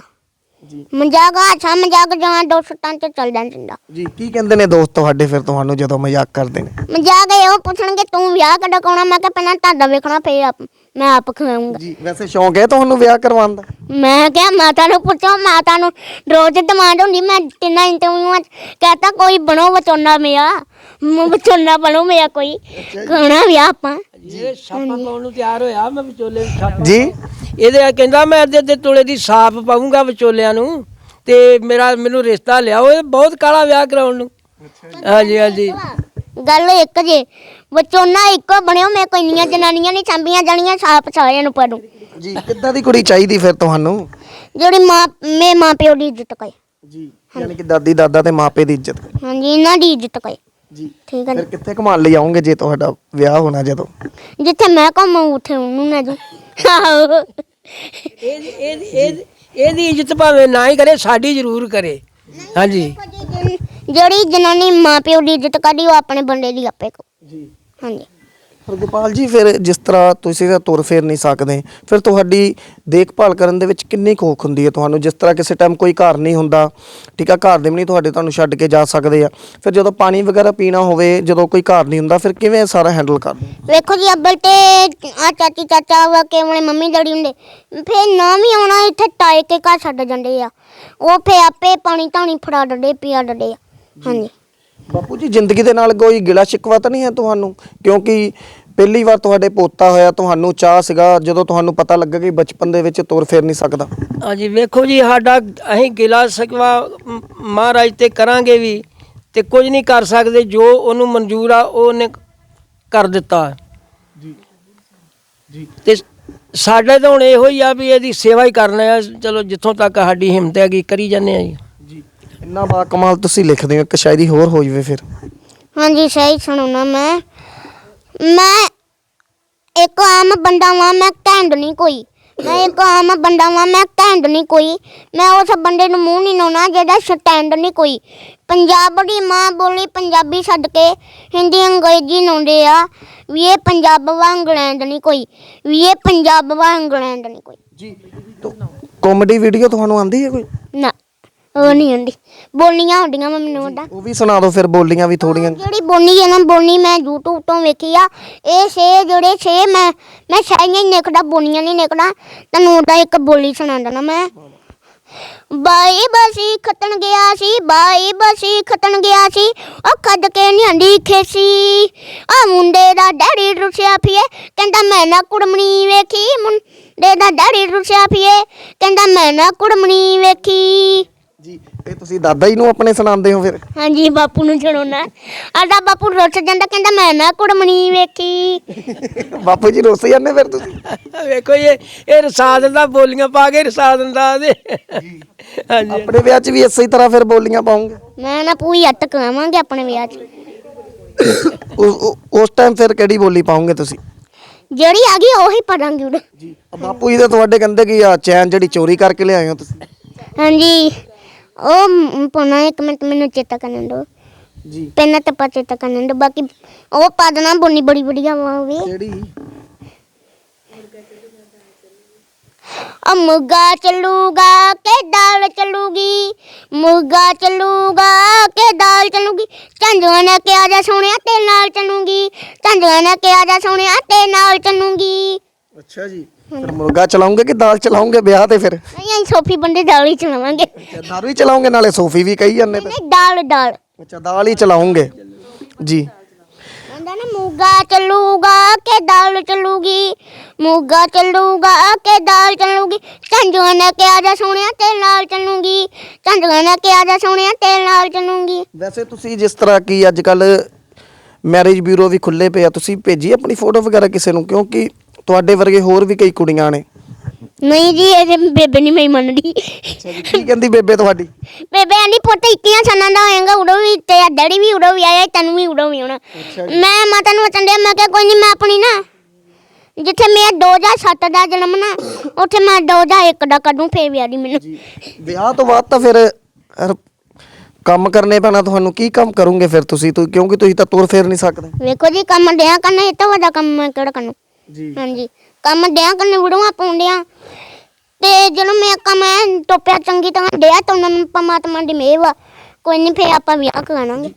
C: ਜੀ।
A: ਮਜ਼ਾਕ ਅੱਛਾ ਮਜ਼ਾਕ ਜਵਾਂ ਦੋਸਤਾਂ ਚ ਚੱਲ ਜਾਂਦਾ
C: ਜੀ ਕੀ ਕਹਿੰਦੇ ਨੇ ਦੋਸਤ ਤੁਹਾਡੇ ਫਿਰ ਤੁਹਾਨੂੰ ਜਦੋਂ ਮਜ਼ਾਕ ਕਰਦੇ ਨੇ?
A: ਮਜ਼ਾਕ ਇਹੋ ਪੁੱਛਣਗੇ ਤੂੰ ਵਿਆਹ ਕਦੋਂ ਕਰਾਉਣਾ? ਮੈਂ ਕਿਹਾ ਪਹਿਲਾਂ ਤੁਹਾਡਾ ਵੇਖਣਾ ਫੇਰ ਆਪ- ਮੈਂ ਆਪ ਖਵਾਉਂਗਾ।
C: ਜੀ ਵੈਸੇ ਸ਼ੌਂਕ ਹੈ ਤੁਹਾਨੂੰ ਵਿਆਹ ਕਰਵਾਉਣ ਦਾ?
A: ਮੈਂ ਕਿਹਾ ਮਾਤਾ ਨੂੰ ਪੁੱਛੋ ਮਾਤਾ ਨੂੰ ਰੋਜ਼ ਡਿਮਾਂਡ ਹੁੰਦੀ ਮੈਂ ਤਿੰਨਾਂ ਇੰਟਰਵਿਊਆਂ ਕਹਤਾ ਕੋਈ ਬਣੋ ਵਿਚੋਨਾ ਮੇਰਾ ਮ- ਵਿਚੋਨਾ ਬਣੋ ਮੇਰਾ ਕੋਈ ਖਾਣਾ ਵਿਆਹ ਆਪਾਂ।
B: ਜਿਹੜੇ ਛਾਪਾ ਪਾਉਣ ਨੂੰ ਤਿਆਰ ਹੋਇਆ ਮੈਂ ਵਿਚੋਲੇ ਨੂੰ ਛਾਪਾ
C: ਜੀ।
B: ਇਹਦੇ ਆ ਕਹਿੰਦਾ ਮੈਂ ਅੱਧੇ ਅੱਧੇ ਤੋਲੇ ਦੀ ਸਾਫ਼ ਪਾਉਂਗਾ ਵਿਚੋਲਿਆਂ ਨੂੰ ਤੇ ਮੇਰਾ ਮੈਨੂੰ ਰਿਸ਼ਤਾ ਲਿਆਓ ਇਹ ਬਹੁਤ ਕਾਲਾ ਵਿਆਹ ਕਰਾਉਣ ਨੂੰ। ਹਾਂਜੀ ਹਾਂਜੀ।
A: ਗੱਲ ਇੱਕ ਜੇ ਵਿਚੋਨਾ ਇੱਕੋ ਬਣਿਓ ਮੈਂ ਕੋਈ ਇੰਨੀਆਂ ਜਨਾਨੀਆਂ ਨਹੀਂ ਛਾਂਬੀਆਂ ਜਾਣੀਆਂ ਸਾਪ ਸਾਰਿਆਂ ਨੂੰ ਪੜੂ
C: ਜੀ ਕਿੱਦਾਂ ਦੀ ਕੁੜੀ ਚਾਹੀਦੀ ਫਿਰ ਤੁਹਾਨੂੰ?
A: ਜਿਹੜੀ ਮਾਂ ਮੇ ਮਾਂ ਪਿਓ ਦੀ ਇੱਜ਼ਤ ਕਰੇ।
C: ਜੀ ਯਾਨੀ ਕਿ ਦਾਦੀ ਦਾਦਾ ਤੇ ਮਾਪੇ ਦੀ ਇੱਜ਼ਤ
A: ਹਾਂਜੀ ਇਹਨਾਂ ਦੀ ਇੱਜ਼ਤ ਕਰੇ।
C: ਜੀ
A: ਠੀਕ ਹੈ?
C: ਫਿਰ ਕਿੱਥੇ ਘੁਮਾਉਣ ਲਈ ਆਉਂਗੇ ਜੇ ਤੁਹਾਡਾ ਵਿਆਹ ਹੋਣਾ ਜਦੋਂ?
A: ਜਿੱਥੇ ਮੈਂ ਘੁੰਮਾਂ ਉੱਥੇ ਉਹਨੂੰ ਨਾ ਜੂ ਆਹੋ
B: ਇਹ ਇਹ ਇਹ ਇਹਦੀ ਇੱਜ਼ਤ ਭਾਵੇਂ ਨਾ ਹੀ ਕਰੇ ਸਾਡੀ ਜ਼ਰੂਰ ਕਰੇ। ਹਾਂਜੀ।
A: ਜਿਹੜੀ ਜਨਾਨੀ ਮਾਂ ਪਿਓ ਦੀ ਇੱਜ਼ਤ ਕਰਦੀ ਉਹ ਆਪਣੇ ਬੰਦੇ ਦੀ ਆਪੇ ਕੋ
C: ਜੀ।
A: ਹਾਂਜੀ।
C: ਗੋਪਾਲ ਜੀ ਫਿਰ ਜਿਸ ਤਰ੍ਹਾਂ ਤੁਸੀਂ ਤਾਂ ਤੁਰ ਫੇਰ ਨਹੀਂ ਸਕਦੇ ਫਿਰ ਤੁਹਾਡੀ ਦੇਖਭਾਲ ਕਰਨ ਦੇ ਵਿੱਚ ਕਿੰਨੀ ਕੋਖ ਹੁੰਦੀ ਹੈ? ਤੁਹਾਨੂੰ ਜਿਸ ਤਰ੍ਹਾਂ ਕਿਸੇ ਟਾਈਮ ਕੋਈ ਘਰ ਨਹੀਂ ਹੁੰਦਾ ਠੀਕ ਆ ਘਰ ਦੇ ਵੀ ਨਹੀਂ ਤੁਹਾਡੇ ਤੁਹਾਨੂੰ ਛੱਡ ਕੇ ਜਾ ਸਕਦੇ ਆ। ਫਿਰ ਜਦੋਂ ਪਾਣੀ ਵਗੈਰਾ ਪੀਣਾ ਹੋਵੇ ਜਦੋਂ ਕੋਈ ਘਰ ਨਹੀਂ ਹੁੰਦਾ ਫਿਰ ਕਿਵੇਂ ਸਾਰਾ ਹੈਂਡਲ ਕਰਦੇ
A: ਵੇਖੋ ਜੀ ਅੱਬਲ ਤੇ ਆ ਚਾਚੀ ਚਾਚਾ ਵਾ ਕੇ ਵਾਲੇ ਮੰਮੀ ਡੈਡੀ ਹੁੰਦੇ। ਫੇਰ ਨਾ ਵੀ ਆਉਣਾ ਇੱਥੇ ਟਾਏ ਕੇ ਘਰ ਛੱਡ ਜਾਂਦੇ ਆ। ਉਹ ਫੇ ਆਪੇ ਪਾਣੀ ਧਾਣੀ ਫੜਾ ਡੱਡੇ ਪਿਆ ਡੱਡੇ ਆ। ਹਾਂਜੀ।
C: ਬਾਪੂ ਜੀ ਜ਼ਿੰਦਗੀ ਦੇ ਨਾਲ ਕੋਈ ਗਿਲਾ ਸ਼ਿਕਵਾ ਤਾਂ ਨਹੀਂ ਹੈ ਤੁਹਾਨੂੰ? ਕਿਉਂਕਿ ਪਹਿਲੀ ਵਾਰ ਤੁਹਾਡੇ ਪੋਤਾ ਹੋਇਆ ਤੁਹਾਨੂੰ ਚਾਹ ਸੀਗਾ ਜਦੋਂ ਤੁਹਾਨੂੰ ਪਤਾ ਲੱਗਾ ਕਿ ਬਚਪਨ ਦੇ ਵਿੱਚ ਤੁਰ ਫੇਰ ਨਹੀਂ ਸਕਦਾ?
B: ਹਾਂਜੀ ਵੇਖੋ ਜੀ ਸਾਡਾ ਅਸੀਂ ਗਿਲਾ ਸਕਵਾ ਮਹਾਰਾਜ ਤੇ ਕਰਾਂਗੇ ਵੀ ਤੇ ਕੁਝ ਨਹੀਂ ਕਰ ਸਕਦੇ ਜੋ ਉਹਨੂੰ ਮਨਜ਼ੂਰ ਆ ਉਹ ਉਹਨੇ ਕਰ ਦਿੱਤਾ।
C: ਜੀ ਜੀ।
B: ਤੇ ਸਾਡੇ ਤਾਂ ਹੁਣ ਇਹੋ ਹੀ ਆ ਵੀ ਇਹਦੀ ਸੇਵਾ ਹੀ ਕਰਨਾ ਆ। ਚਲੋ ਜਿੱਥੋਂ ਤੱਕ ਸਾਡੀ ਹਿੰਮਤ ਹੈਗੀ ਕਰੀ ਜਾਂਦੇ ਆ ਜੀ।
C: ਜੀ। ਇੰਨਾ ਬਾ ਕਮਾਲ ਤੁਸੀਂ ਲਿਖਦੇ ਹੋ ਇੱਕ ਸ਼ਾਇਰੀ ਹੋਰ ਹੋ ਜਵੇ ਫਿਰ।
A: ਹਾਂਜੀ ਸਹੀ ਸੁਣਾਉਣਾ ਮੈਂ। ਮੈਂ ਇੱਕ ਆਮ ਬੰਦਾ ਵਾਂ ਮੈਂ ਘੈਂਡ ਨਹੀਂ ਕੋਈ। ਮੈਂ ਇੱਕ ਆਮ ਬੰਦਾ ਵਾਂ ਮੈਂ ਘੈਂਡ ਨਹੀਂ ਕੋਈ। ਮੈਂ ਉਸ ਬੰਦੇ ਨੂੰ ਮੂੰਹ ਨਹੀਂ ਲਾਉਣਾ ਜਿਹੜਾ ਸਟੈਂਡ ਨਹੀਂ ਕੋਈ। ਪੰਜਾਬ ਦੀ ਮਾਂ ਬੋਲੀ ਪੰਜਾਬੀ ਛੱਡ ਕੇ ਹਿੰਦੀ ਅੰਗਰੇਜ਼ੀ ਲਾਉਂਦੇ ਆ। ਵੀ ਇਹ ਪੰਜਾਬ ਵਾ ਇੰਗਲੈਂਡ ਨਹੀਂ ਕੋਈ। ਵੀ ਇਹ ਪੰਜਾਬ ਵਾ ਇੰਗਲੈਂਡ ਨਹੀਂ ਕੋਈ।
C: ਜੀ ਕਾਮੇਡੀ ਵੀਡੀਓ ਤੁਹਾਨੂੰ ਆਂਦੀ ਹੈ ਕੋਈ?
A: ਨਾ। ਉਹ ਨਹੀਂ ਹੁੰਦੀ। ਬੋਲੀਆਂ ਹੁੰਦੀਆਂ ਵਾ ਮੈਨੂੰ ਉਹਦਾ
C: ਉਹ ਵੀ ਸੁਣਾ ਦਿਓ ਫਿਰ ਬੋਲੀਆਂ ਵੀ ਥੋੜੀਆਂ।
A: ਜਿਹੜੀ ਬੋਨੀ ਹੈ ਨਾ ਬੋਨੀ ਮੈਂ YouTube ਤੋਂ ਵੇਖੀ ਆ ਇਹ ਛੇ ਜਿਹੜੇ ਛੇ ਮੈਂ ਮੈਂ ਸਾਈਆਂ ਹੀ ਨਿਕੜਾ ਬੋਨੀਆਂ ਨਹੀਂ ਨਿਕੜਾ। ਤੈਨੂੰ ਉਹਦਾ ਇੱਕ ਬੋਲੀ ਸੁਣਾਉਂਦਾ ਨਾ ਮੈਂ। ਬਾਈ ਬਸੀ ਖਤਨ ਗਿਆ ਸੀ ਬਾਈ ਬਸੀ ਖਤਨ ਗਿਆ ਸੀ। ਉਹ ਖੱਦ ਕੇ ਨਿਹੰਡੀ ਖੇਸੀ। ਆ ਮੁੰਡੇ ਦਾ ਡੈਡੀ ਰੁਸਿਆ ਫੀਏ। ਕਹਿੰਦਾ ਮੈਂ ਨਾ ਕੁੜਮਣੀ ਵੇਖੀ। ਮੁੰਡੇ ਦਾ ਡੈਡੀ ਰੁਸਿਆ ਫੀਏ। ਕਹਿੰਦਾ ਮੈਂ ਨਾ ਕੁੜਮਣੀ ਵੇਖੀ।
C: ਇਹ ਤੁਸੀਂ ਦਾਦਾ ਜੀ ਨੂੰ ਆਪਣੇ ਸੁਣਾਉਂਦੇ ਹੋ ਫਿਰ?
A: ਹਾਂਜੀ ਬਾਪੂ ਨੂੰ ਸੁਣਾਉਣਾ ਆਡਾ ਬਾਪੂ ਰੁੱਸ ਜਾਂਦਾ ਕਹਿੰਦਾ ਮੈਂ ਨਾ ਕੁੜਮਣੀ ਵੇਖੀ।
C: ਬਾਪੂ ਜੀ ਰੋਸ ਜਾਂਦੇ ਫਿਰ ਤੁਸੀਂ?
B: ਵੇਖੋ ਇਹ ਇਹ ਰਸਾ ਦਿੰਦਾ ਬੋਲੀਆਂ ਪਾ ਕੇ ਰਸਾ ਦਿੰਦਾ ਉਹਦੇ। ਹਾਂਜੀ।
C: ਆਪਣੇ ਵਿਆਹ 'ਚ ਵੀ ਇਸੇ ਤਰ੍ਹਾਂ ਫਿਰ ਬੋਲੀਆਂ ਪਾਉਂਗੇ?
A: ਮੈਂ ਨਾ ਪੂਰੀ ਅੱਟ ਕਰਾਵਾਂਗੇ ਆਪਣੇ ਵਿਆਹ 'ਚ। [COUGHS]
C: ਉਸ- ਟਾਈਮ ਫਿਰ ਕਿਹੜੀ ਬੋਲੀ ਪਾਉਂਗੇ ਤੁਸੀਂ?
A: ਜਿਹੜੀ ਆ ਗਈ ਉਹੀ ਪੜਾਂਗੇ
C: ਜੀ। ਬਾਪੂ ਜੀ ਤਾਂ ਤੁਹਾਡੇ ਕਹਿੰਦੇ ਕਿ ਆ ਚੈਨ ਜਿਹੜੀ ਚੋਰੀ ਕਰਕੇ ਲਿਆਏ ਹੋ ਤੁਸੀਂ?
A: ਹਾਂਜੀ। ਉਹ ਪਾਉਣਾ ਇੱਕ ਮਿੰਟ ਮੈਨੂੰ ਚੇਤਾ ਕਰਨ ਦਿਓ
C: ਜੀ।
A: ਪਹਿਲਾਂ ਤਾਂ ਪਾ ਚੇਤਾ ਕਰਨ ਦਿਓ ਬਾਕੀ ਉਹ ਪਾ ਦੇਣਾ ਬੋਨੀ ਬੜੀ ਵਧੀਆ ਵਾ ਵੀ।
C: ਕਿਹੜੀ?
A: ਮੁਰਗਾ ਚੱਲੂਗਾ ਕਿ ਦਾਲ ਚੱਲੂਗੀ? ਮੁਰਗਾ ਚੱਲੂਗਾ ਕਿ ਦਾਲ ਚੱਲੂਗੀ? ਝੰਜੂਆਂ ਨੇ ਕਿਹਾ ਜਾ ਸੋਹਣਿਆ ਤੇ ਨਾਲ ਚੱਲੂਗੀ। ਝੰਜੂਆਂ ਨੇ ਕਿਹਾ ਜਾ ਸੋਹਣਿਆ ਤੇ ਨਾਲ ਚੱਲੂਗੀ।
C: ਅੱਛਾ ਜੀ। ਫਿਰ ਮੁਰਗਾ ਚਲਾਉਂਗੇ ਕਿ ਦਾਲ ਚਲਾਉਂਗੇ ਵਿਆਹ ਤੇ ਫਿਰ?
A: ਨਹੀਂ ਅਸੀਂ ਸੋਫੀ ਬੰਦੇ ਦਾਲ ਹੀ ਚਲਾਵਾਂਗੇ।
C: ਅੱਛਾ ਦਾਰੂ ਹੀ ਚਲਾਉਂਗੇ ਨਾਲੇ ਸੋਫੀ ਵੀ ਕਹੀ ਜਾਂਦੇ ਤੇ
A: ਨਹੀਂ ਦਾਲ ਦਾਲ।
C: ਅੱਛਾ ਦਾਲ ਹੀ ਚਲਾਉਂਗੇ। ਜੀ।
A: ਕਹਿੰਦਾ ਨਾ ਮੁਰਗਾ ਚੱਲੂਗਾ ਕਿ ਦਾਲ ਚੱਲੂਗੀ? ਮੁਰਗਾ ਚੱਲੂਗਾ ਕਿ ਦਾਲ ਚੱਲੂਗੀ? ਝੰਜੂਆਂ ਨੇ ਕਿਹਾ ਜਾ ਸੋਹਣਿਆ ਤੇ ਨਾਲ ਚੱਲੂਗੀ। ਝੰਜੂਆਂ ਨੇ ਕਿਹਾ ਜਾ ਸੋਹਣਿਆ ਤੇ ਨਾਲ ਚੱਲੂਗੀ।
C: ਵੈਸੇ ਤੁਸੀਂ ਜਿਸ ਤਰ੍ਹਾਂ ਕੀ ਅੱਜ ਕੱਲ ਮੈਰਿਜ ਬਿਊਰੋ ਵੀ ਖੁੱਲੇ ਪਏ ਆ ਤੁਸੀਂ ਭੇਜੀ ਆਪਣੀ ਫੋਟੋ ਵਗੈਰਾ ਕਿਸੇ ਨੂੰ? ਕਿਉਂਕਿ ਤੁਹਾਡੇ ਵਰਗੇ ਹੋਰ ਵੀ ਕਈ ਕੁੜੀਆਂ ਨੇ।
A: ਨਹੀਂ ਜੀ ਇਹ ਬੇਬੇ ਨਹੀਂ ਮੈਂ ਮੰਨਦੀ।
C: ਕੀ ਕਹਿੰਦੀ ਬੇਬੇ ਤੁਹਾਡੀ?
A: ਬੇਬੇ ਆਂਦੀ ਪੁੱਤ ਇੱਕੀਆਂ ਸਾਲਾਂ ਦਾ ਹੋਏਗਾ ਉਦੋਂ ਵੀ ਤੇ ਡੈਡੀ ਵੀ ਉਦੋਂ ਵੀ ਆਇਆ ਤੈਨੂੰ ਵੀ ਉਦੋਂ ਵੀ ਆਉਣਾ। ਮੈਂ ਮਾਤਾ ਨੂੰ ਵਚਨ ਦਿਆ ਮੈਂ ਕਿਹਾ ਕੋਈ ਨਹੀਂ ਮੈਂ ਆਪਣੀ ਨਾ ਜਿੱਥੇ ਮੈਂ 2007 ਦਾ ਜਨਮ ਨਾ ਉੱਥੇ ਮੈਂ 2001 ਦਾ ਕੱਢੂ ਫੇਰ ਵਿਆਹ ਦੀ ਮੈਨੂੰ।
C: ਵਿਆਹ ਤੋਂ ਬਾਅਦ ਤਾਂ ਫਿਰ ਕੰਮ ਕਰਨੇ ਪੈਣਾ ਤੁਹਾਨੂੰ ਕੀ ਕੰਮ ਕਰੋਗੇ ਫਿਰ ਤੁਸੀਂ? ਕਿਉਂਕਿ ਤੁਸੀਂ ਤਾਂ ਤੁਰ ਫੇਰ ਨਹੀਂ ਸਕਦੇ।
A: ਵੇਖੋ ਜੀ ਕੰਮ ਡਿਆ ਕਰਨਾ ਇਹ ਤੋਂ ਵੱਡਾ ਕੰਮ ਮੈਂ ਕਿਹੜਾ ਕਰਨਾ?
C: ਜੀ।
A: ਹਾਂਜੀ। ਕੰਮ ਡਿਆ ਕਰਨੇ ਵੀਡੀਓਆਂ ਪਾਉਂਦਿਆਂ ਤੇ ਜਦੋਂ ਮੈਂ ਕੰਮ ਐ ਟੋਪਿਆ ਚੰਗੀ ਤਰ੍ਹਾਂ ਡਿਆ ਤਾਂ ਉਹਨਾਂ ਨੂੰ ਪਰਮਾਤਮਾ ਦੀ ਮਿਹਰ ਵਾ। ਕੋਈ ਨਹੀਂ ਫੇਰ ਆਪਾਂ ਵਿਆਹ ਕਰਾਵਾਂਗੇ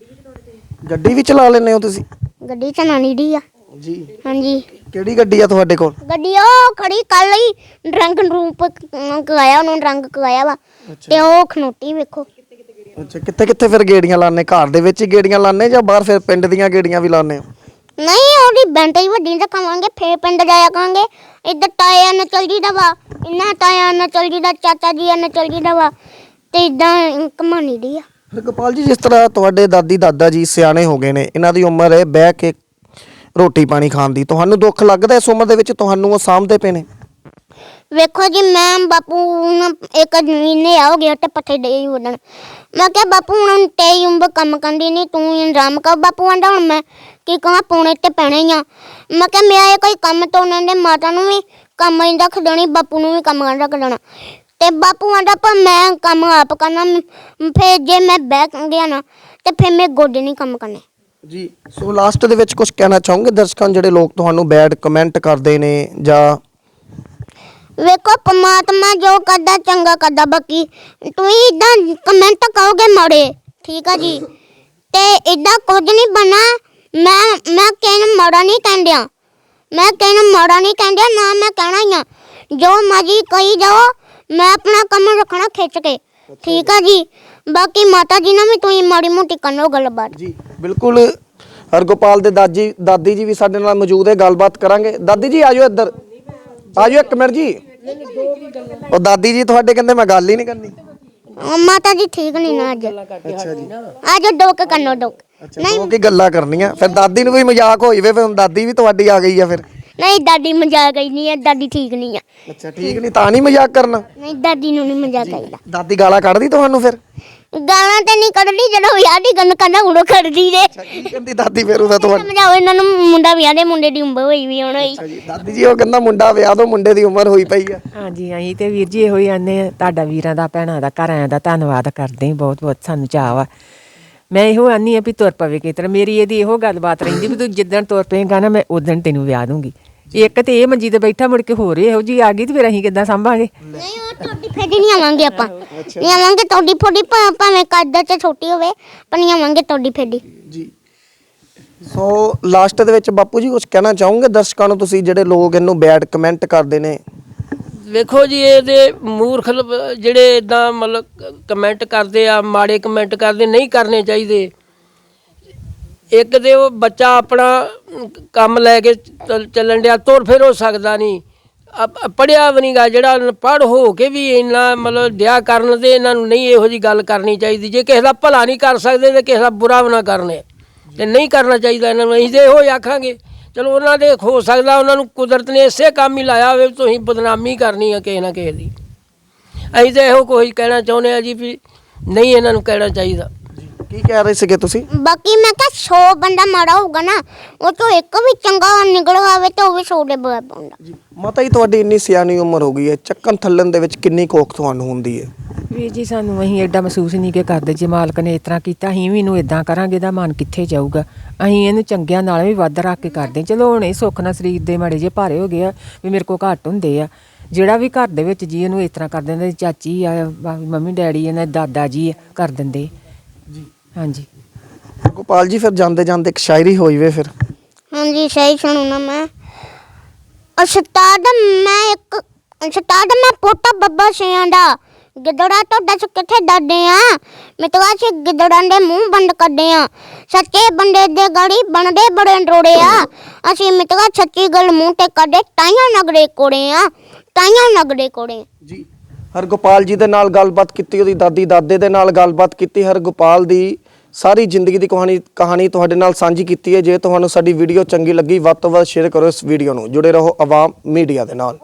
C: ਗੱਡੀ ਵੀ ਚਲਾ ਲੈਂਦੇ ਹੋ ਤੁਸੀਂ?
A: ਗੱਡੀ ਚਲਾਣੀ ਦੀ ਆ।
C: ਜੀ।
A: ਹਾਂਜੀ।
C: ਕਿਹੜੀ ਗੱਡੀ ਆ ਤੁਹਾਡੇ ਕੋਲ?
A: ਗੱਡੀ ਉਹ ਖੜੀ ਕੱਲ ਹੀ ਰੰਗ ਰੂਪ ਕਰਾਇਆ ਉਹਨੂੰ ਰੰਗ ਕਰਾਇਆ ਵਾ। ਤੇ ਉਹ ਖਨੋਟੀ ਵੇਖੋ।
C: ਅੱਛਾ ਕਿੱਥੇ ਕਿੱਥੇ ਫਿਰ ਗੇੜੀਆਂ ਲਾਣੇ ਘਰ ਦੇ ਵਿੱਚ ਹੀ ਗੇੜੀਆਂ ਲਾਣੇ ਜਾਂ ਬਾਹਰ ਫਿਰ ਪਿੰਡ ਦੀਆਂ ਗੇੜੀਆਂ ਵੀ ਲਾਣੇ
A: ਨਹੀਂ ਉਹਦੀ ਬੈਂਟਰੀ ਵੱਡੀ ਰੱਖਾਂਗੇ ਫੇਰ ਪਿੰਡ ਜਾਇਆ ਕਰਾਂਗੇ। ਇੱਧਰ ਤਾਇਆ ਨਾਲ ਚੱਲ ਜੀਦਾ ਵਾ, ਇੰਨਾ ਤਾਇਆ ਨਾਲ ਚੱਲ ਜੀਦਾ, ਚਾਚਾ ਜੀ ਨਾਲ ਚੱਲ ਜੀਦਾ ਵਾ, ਤੇ ਇਦਾਂ ਕਮਾਣੀ ਦੀ ਆ।
C: ਗੋਪਾਲ ਜੀ, ਜਿਸ ਤਰ੍ਹਾਂ ਤੁਹਾਡੇ ਦਾਦੀ, ਦਾਦਾ ਜੀ ਸਿਆਣੇ ਹੋ ਗਏ ਨੇ, ਇਹਨਾਂ ਦੀ ਉਮਰ ਹੈ, ਬਹਿ ਕੇ ਰੋਟੀ ਪਾਣੀ ਖਾਣ ਦੀ, ਤੁਹਾਨੂੰ ਦੁੱਖ ਲੱਗਦਾ ਇਸ ਉਮਰ ਦੇ ਵਿੱਚ, ਤੁਹਾਨੂੰ ਉਹ ਸਾਂਭਦੇ ਪਏ ਨੇ?
A: ਵੇਖੋ ਜੀ, ਮੈਂ ਬਾਪੂ ਨੂੰ ਇੱਕ ਮਹੀਨੇ ਆ ਤੇ ਪੱਠੇ ਦੇ ਹੀ ਵੜਨ ਮੈਂ ਕਿਹਾ, ਬਾਪੂ ਹੁਣ ਤੇ ਉੰਬ ਕੰਮ ਕੰਦੀ ਨਹੀਂ ਤੂੰ ਇੰਤਜ਼ਾਮ ਕਰ। ਬਾਪੂ ਆਂਦਾ, ਹੁਣ ਮੈਂ ਕੀ ਕਹਾਂ, ਪੌਣੇ ਤੇ ਪੈਣੇ ਹੀ ਆ। ਮੈਂ ਕਿਹਾ ਮੈਂ ਇਹ ਕੋਈ ਕੰਮ ਤੋਂ ਉਹਨਾਂ ਦੇ ਮਾਤਾ ਨੂੰ ਵੀ ਕੰਮ ਇੰਦਾ ਖਦਣੀ ਬਾਪੂ ਨੂੰ ਵੀ ਕੰਮ ਆਂਦਾ ਖਦਣਾ ਤੇ ਬਾਪੂ ਆਂਦਾ, ਪਰ ਮੈਂ ਕੰਮ ਆਪ ਕਰਨਾ, ਮ- ਜੇ ਮੈਂ ਬਹਿ ਗਿਆ ਨਾ, ਤੇ ਫਿਰ ਮੈਂ ਗੋਡੇ ਨਹੀਂ ਕੰਮ ਕਰਨੇ।
C: ਜੀ, ਸੋ ਲਾਸਟ ਦੇ ਵਿੱਚ ਕੁਝ ਕਹਿਣਾ ਚਾਹੋਗੇ? ਦਰਸ਼ਕਾਂ ਜਿਹੜੇ ਲੋਕ ਤੁਹਾਨੂੰ ਬੈਡ ਕਮੈਂਟ ਕਰਦੇ ਨੇ ਜਾਂ
A: ਵੇਖੋ ਪਰਮਾਤਮਾ ਜੋ ਕਰਦਾ ਚੰਗਾ ਕਰਦਾ। ਬਾਕੀ ਤੁਸੀਂ ਇਦਾਂ ਕਮੈਂਟ ਕਰੋਗੇ ਮਾੜੇ ਠੀਕ ਆ ਜੀ? ਤੇ ਇਦਾਂ ਕੁਝ ਨਹੀਂ ਬਣਾ। ਮੈਂ ਮੈਂ ਕਹਿਣ ਮਾੜਾ ਨਹੀਂ ਕਹਿੰਦਿਆ ਮੈਂ ਕਹਿਣ ਮਾੜਾ ਨਹੀਂ ਕਹਿੰਦਿਆ ਨਾ ਮੈਂ ਕਹਿਣਾ ਹੀ ਆ। ਜੋ ਮਰਜ਼ੀ ਕਹੀ ਜਾਓ ਮੈਂ ਆਪਣਾ ਕੰਮ ਰੱਖਣਾ ਖਿੱਚ ਕੇ ਠੀਕ ਆ ਜੀ? ਬਾਕੀ ਮਾਤਾ ਜੀ ਨਾਲ ਵੀ ਤੁਸੀਂ ਮਾੜੀ ਮੋਟੀ ਕਰਨੋ ਗੱਲਬਾਤ।
C: ਜੀ ਬਿਲਕੁਲ। ਹਰਗੋਪਾਲ ਦੇ ਦਾਦੀ ਦਾਦੀ ਜੀ ਵੀ ਸਾਡੇ ਨਾਲ ਮੌਜੂਦ ਹੈ ਗੱਲਬਾਤ ਕਰਾਂਗੇ। ਦਾਦੀ ਜੀ ਆਜੋ ਇੱਧਰ। ਆਜੋ ਇੱਕ ਮਿੰਟ ਜੀ। ਉਹ ਦਾਦੀ ਜੀ ਤੁਹਾਡੇ ਕਹਿੰਦੇ ਮੈਂ ਗੱਲ ਹੀ ਨਹੀਂ ਕਰਨੀ।
A: ਮਾਤਾ ਜੀ ਠੀਕ ਨਹੀਂ ਨਾ ਅੱਜ।
C: ਅੱਛਾ ਜੀ।
A: ਅੱਜ ਡੋਕ ਕਰਨੋ ਡੋਕ।
C: ਅੱਛਾ ਉਹ ਕੀ ਗੱਲਾਂ ਕਰਨੀਆਂ। ਫਿਰ ਦਾਦੀ ਨੂੰ ਵੀ ਮਜ਼ਾਕ ਹੋਈ ਵੇ ਫਿਰ ਹੁਣ ਦਾਦੀ ਵੀ ਤੁਹਾਡੀ ਆ ਗਈ ਆ ਫਿਰ।
A: ਨਹੀਂ ਦਾਦੀ ਮਜ਼ਾਕ ਆਈ ਨਹੀਂ ਹੈ ਦਾਦੀ ਠੀਕ ਨਹੀਂ ਆ।
C: ਅੱਛਾ ਠੀਕ ਨਹੀਂ ਤਾਂ ਨਹੀਂ ਮਜ਼ਾਕ ਕਰਨਾ।
A: ਨਹੀਂ ਦਾਦੀ ਨੂੰ ਨਹੀਂ ਮਜ਼ਾਕ ਆਈਦਾ।
C: ਦਾਦੀ ਗਾਲਾਂ ਕੱਢਦੀ ਤੁਹਾਨੂੰ ਫਿਰ?
A: ਗਾਲਾਂ ਤੇ ਨਹੀਂ ਕੱਢਦੀ ਜਦੋਂ ਵਿਆਹ ਦੀ ਗੱਲ ਕਰਨਾ ਉਦੋਂ ਕੱਢਦੀ ਜੇ।
C: ਕੀ ਕਹਿੰਦੀ ਦਾਦੀ ਫਿਰ ਉਹਦਾ ਤੁਹਾਡੀ?
A: ਸਮਝਾਓ ਇਹਨਾਂ ਨੂੰ ਮੁੰਡਾ ਵਿਆਹ ਦੇ ਮੁੰਡੇ ਦੀ ਉਮਰ ਹੋਈ ਵੀ ਹੁਣ ਹੋਈ
C: ਅੱਛਾ ਜੀ ਦਾਦੀ ਜੀ ਉਹ ਕਹਿੰਦਾ ਮੁੰਡਾ ਵਿਆਹ ਦੋ ਮੁੰਡੇ ਦੀ ਉਮਰ ਹੋਈ ਪਈ ਆ।
D: ਹਾਂਜੀ ਅਸੀਂ ਤੇ ਵੀਰ ਜੀ ਇਹੋ ਹੀ ਆਨੇ ਆ ਤੁਹਾਡਾ ਵੀਰਾਂ ਦਾ ਭੈਣਾਂ ਦਾ ਘਰ ਆਇਆਂ ਦਾ ਧੰਨਵਾਦ ਕਰਦੇ ਹਾਂ ਬਹੁਤ ਬਹੁਤ ਸਾਨੂੰ ਚਾਅ ਵਾ। ਮੈਂ ਇਹੋ ਆਨੀ ਆ ਵੀ ਤੁਰ ਪਵੇ ਕਿਤਰ ਮੇਰੀ ਇਹਦੀ ਇਹੋ ਗੱਲਬਾਤ ਰਹਿੰਦੀ ਵੀ ਤੂੰ ਜਿੱਦਣ ਤੁਰ ਪਏਗਾ ਨਾ ਮੈਂ ਉਦੋਂ ਤੈਨੂੰ ਵਿਆਹ ਦੂੰਗੀ। ਇੱਕ ਤੇ ਇਹ ਮੰਜੀ ਤੇ ਬੈਠਾ ਮੁੜ ਕੇ ਹੋਰ ਇਹੋ ਜੀ ਆ ਗਈ ਤੇ ਫਿਰ ਅਸੀਂ ਕਿੱਦਾਂ ਸੰਭਾਂਗੇ?
A: ਨਹੀਂ ਉਹ ਤੁਹਾਡੀ ਫੇਡੀ ਨਹੀਂ ਆਵਾਂਗੇ ਆਪਾਂ। ਨਹੀਂ ਆਵਾਂਗੇ ਤੁਹਾਡੀ ਫੋਡੀ ਭਾ- ਭਾਵੇਂ ਕੱਦ ਚ ਛੋਟੀ ਹੋਵੇ ਪਰ ਨਹੀਂ ਆਵਾਂਗੇ ਤੁਹਾਡੀ ਫੇਡੀ
C: ਜੀ। ਸੋ ਲਾਸਟ ਦੇ ਵਿੱਚ ਬਾਪੂ ਜੀ ਕੁਝ ਕਹਿਣਾ ਚਾਹੋਗੇ? ਦਰਸ਼ਕਾਂ ਨੂੰ ਤੁਸੀਂ ਜਿਹੜੇ ਲੋਕ ਇਹਨੂੰ ਬੈਡ ਕਮੈਂਟ ਕਰਦੇ ਨੇ।
B: ਵੇਖੋ ਜੀ ਇਹਦੇ ਮੂਰਖ ਲ- ਜਿਹੜੇ ਇਦਾਂ ਮਤਲਬ ਕਮੈਂਟ ਕਰਦੇ ਆ ਮਾੜੇ ਕਮੈਂਟ ਕਰਦੇ ਨਹੀਂ ਕਰਨੇ ਚਾਹੀਦੇ। ਇੱਕ ਤੇ ਉਹ ਬੱਚਾ ਆਪਣਾ ਕੰਮ ਲੈ ਕੇ ਚੱਲ- ਚੱਲਣ ਡਿਆ, ਤੁਰ ਫਿਰ ਹੋ ਸਕਦਾ ਨਹੀਂ। ਪੜਿਆ ਵੀ ਨਹੀਂਗਾ ਜਿਹੜਾ ਪੜ ਹੋ ਕੇ ਵੀ ਇੰਨਾ ਮਤਲਬ ਡਿਆ ਕਰਨ ਤੇ ਇਹਨਾਂ ਨੂੰ ਨਹੀਂ ਇਹੋ ਜੀ ਗੱਲ ਕਰਨੀ ਚਾਹੀਦੀ। ਜੇ ਕਿਸੇ ਦਾ ਭਲਾ ਨਹੀਂ ਕਰ ਸਕਦੇ ਤੇ ਕਿਸੇ ਦਾ ਬੁਰਾ ਵੀ ਨਾ ਕਰਨੇ। ਤੇ ਨਹੀਂ ਕਰਨਾ ਚਾਹੀਦਾ ਇਹਨਾਂ ਨੂੰ, ਅਸੀਂ ਤੇ ਇਹੋ ਹੀ ਆਖਾਂਗੇ, ਚਲੋ ਉਹਨਾਂ ਦੇ ਹੋ ਸਕਦਾ ਉਹਨਾਂ ਨੂੰ ਕੁਦਰਤ ਨੇ ਇਸੇ ਕੰਮ ਹੀ ਲਾਇਆ ਹੋਵੇ ਵੀ ਤੁਸੀਂ ਬਦਨਾਮੀ ਕਰਨੀ ਹੈ ਕਿਸੇ ਨਾ ਕਿਸੇ ਦੀ। ਅਸੀਂ ਤਾਂ ਇਹੋ ਕੋਈ ਕਹਿਣਾ ਚਾਹੁੰਦੇ ਆ ਜੀ ਵੀ ਨਹੀਂ ਇਹਨਾਂ ਨੂੰ ਕਹਿਣਾ ਚਾਹੀਦਾ।
C: ਕੀ ਕਹਿ ਰਹੇ ਸੀਗੇ ਤੁਸੀਂ?
A: ਬਾਕੀ ਮੈਂ ਕਿਹਾ 100 ਬੰਦਾ ਮਾੜਾ ਹੋਊਗਾ ਨਾ ਉਹ ਤੋਂ ਇੱਕ ਵੀ ਚੰਗਾ ਨਿਕਲ ਆਵੇ ਤਾਂ ਉਹ ਵੀ 100 ਦੇ ਬਰਾਬਰ ਹੁੰਦਾ।
C: ਜੀ ਮਾਤਾ ਜੀ ਤੁਹਾਡੀ ਇੰਨੀ ਸਿਆਣੀ ਉਮਰ ਹੋ ਗਈ ਹੈ ਚੱਕਣ ਥੱਲਣ ਦੇ ਵਿੱਚ ਕਿੰਨੀ ਕੋਖ ਤੁਹਾਨੂੰ ਹੁੰਦੀ ਹੈ?
D: ਵੀਰ ਜੀ ਸਾਨੂੰ ਅਸੀਂ ਐਡਾ ਮਹਿਸੂਸ ਨਹੀਂ ਕਿ ਕਰਦੇ ਜੇ ਮਾਲਕ ਨੇ ਇਸ ਤਰ੍ਹਾਂ ਕੀਤਾ ਅਸੀਂ ਵੀ ਇਹਨੂੰ ਇਦਾਂ ਕਰਾਂਗੇ ਦਾ ਮਨ ਕਿੱਥੇ ਜਾਊਗਾ? ਅਸੀਂ ਇਹਨੂੰ ਚੰਗਿਆਂ ਨਾਲ ਵੀ ਵੱਧ ਰੱਖ ਕੇ ਕਰਦੇ। ਚਲੋ ਹੁਣ ਇਹ ਸੁੱਖ ਨਾਲ ਸਰੀਰ ਦੇ ਮਾੜੇ ਜੇ ਭਾਰੇ ਹੋ ਗਏ ਆ ਵੀ ਮੇਰੇ ਕੋ ਘੱਟ ਹੁੰਦੇ ਆ। ਜਿਹੜਾ ਵੀ ਘਰ ਦੇ ਵਿੱਚ ਜੀ ਇਹਨੂੰ ਇਸ ਤਰ੍ਹਾਂ ਕਰ ਦਿੰਦੇ ਚਾਚੀ ਆ ਮੰਮੀ ਡੈਡੀ ਇਹਨਾਂ ਦਾਦਾ ਜੀ ਕਰ ਦਿੰਦੇ। ਹਾਂਜੀ।
C: ਗੋਪਾਲ ਜੀ ਫਿਰ ਜਾਂਦੇ ਜਾਂਦੇ ਇੱਕ ਸ਼ਾਇਰੀ ਹੋਈ ਵੇ ਫਿਰ।
A: ਹਾਂਜੀ ਸਹੀ ਸੁਣੂ ਨਾ ਮੈਂ। ਉਸਤਾਦ ਮੈਂ ਇੱਕ ਉਸਤਾਦ ਮੈਂ ਪੋਟਾ ਬੱਬਾ ਸਿਆਂ ਦਾ। ਗਿੱਦੜਾ ਤੋਂ ਦੱਸ ਕਿੱਥੇ ਡਰਦੇ ਆ? ਮਿਤਵਾ ਸੀ ਗਿੱਦੜਾਂ ਦੇ ਮੂੰਹ ਬੰਦ ਕਰਦੇ ਆ। ਸੱਚੇ ਬੰਦੇ ਦੇ ਗਾੜੀ ਬਣਦੇ ਬੜੇ ਰੋੜੇ ਆ। ਅਸੀਂ ਮਿਤਵਾ ਸੱਚੀ ਗੱਲ ਮੂੰਹ ਤੇ ਕੱਢੇ ਤਾਈਆਂ ਨਗੜੇ ਕੋੜੇ ਆ। ਤਾਈਆਂ ਨਗੜੇ ਕੋੜੇ।
C: ਜੀ ਹਰਗੋਪਾਲ ਜੀ ਦੇ ਨਾਲ ਗੱਲਬਾਤ ਕੀਤੀ ਉਹਦੀ ਦਾਦੀ ਦਾਦੇ ਦੇ ਨਾਲ ਗੱਲਬਾਤ ਕੀਤੀ ਹਰਗੋਪਾਲ ਦੀ ਸਾਰੀ ਜ਼ਿੰਦਗੀ ਦੀ ਕਹਾਣੀ ਕਹਾਣੀ ਤੁਹਾਡੇ ਨਾਲ ਸਾਂਝੀ ਕੀਤੀ ਹੈ। ਜੇ ਤੁਹਾਨੂੰ ਸਾਡੀ ਵੀਡੀਓ ਚੰਗੀ ਲੱਗੀ, ਵੱਧ ਤੋਂ ਵੱਧ ਸ਼ੇਅਰ ਕਰੋ ਇਸ ਵੀਡੀਓ ਨੂੰ। ਜੁੜੇ ਰਹੋ ਆਵਾਮ ਮੀਡੀਆ ਦੇ ਨਾਲ।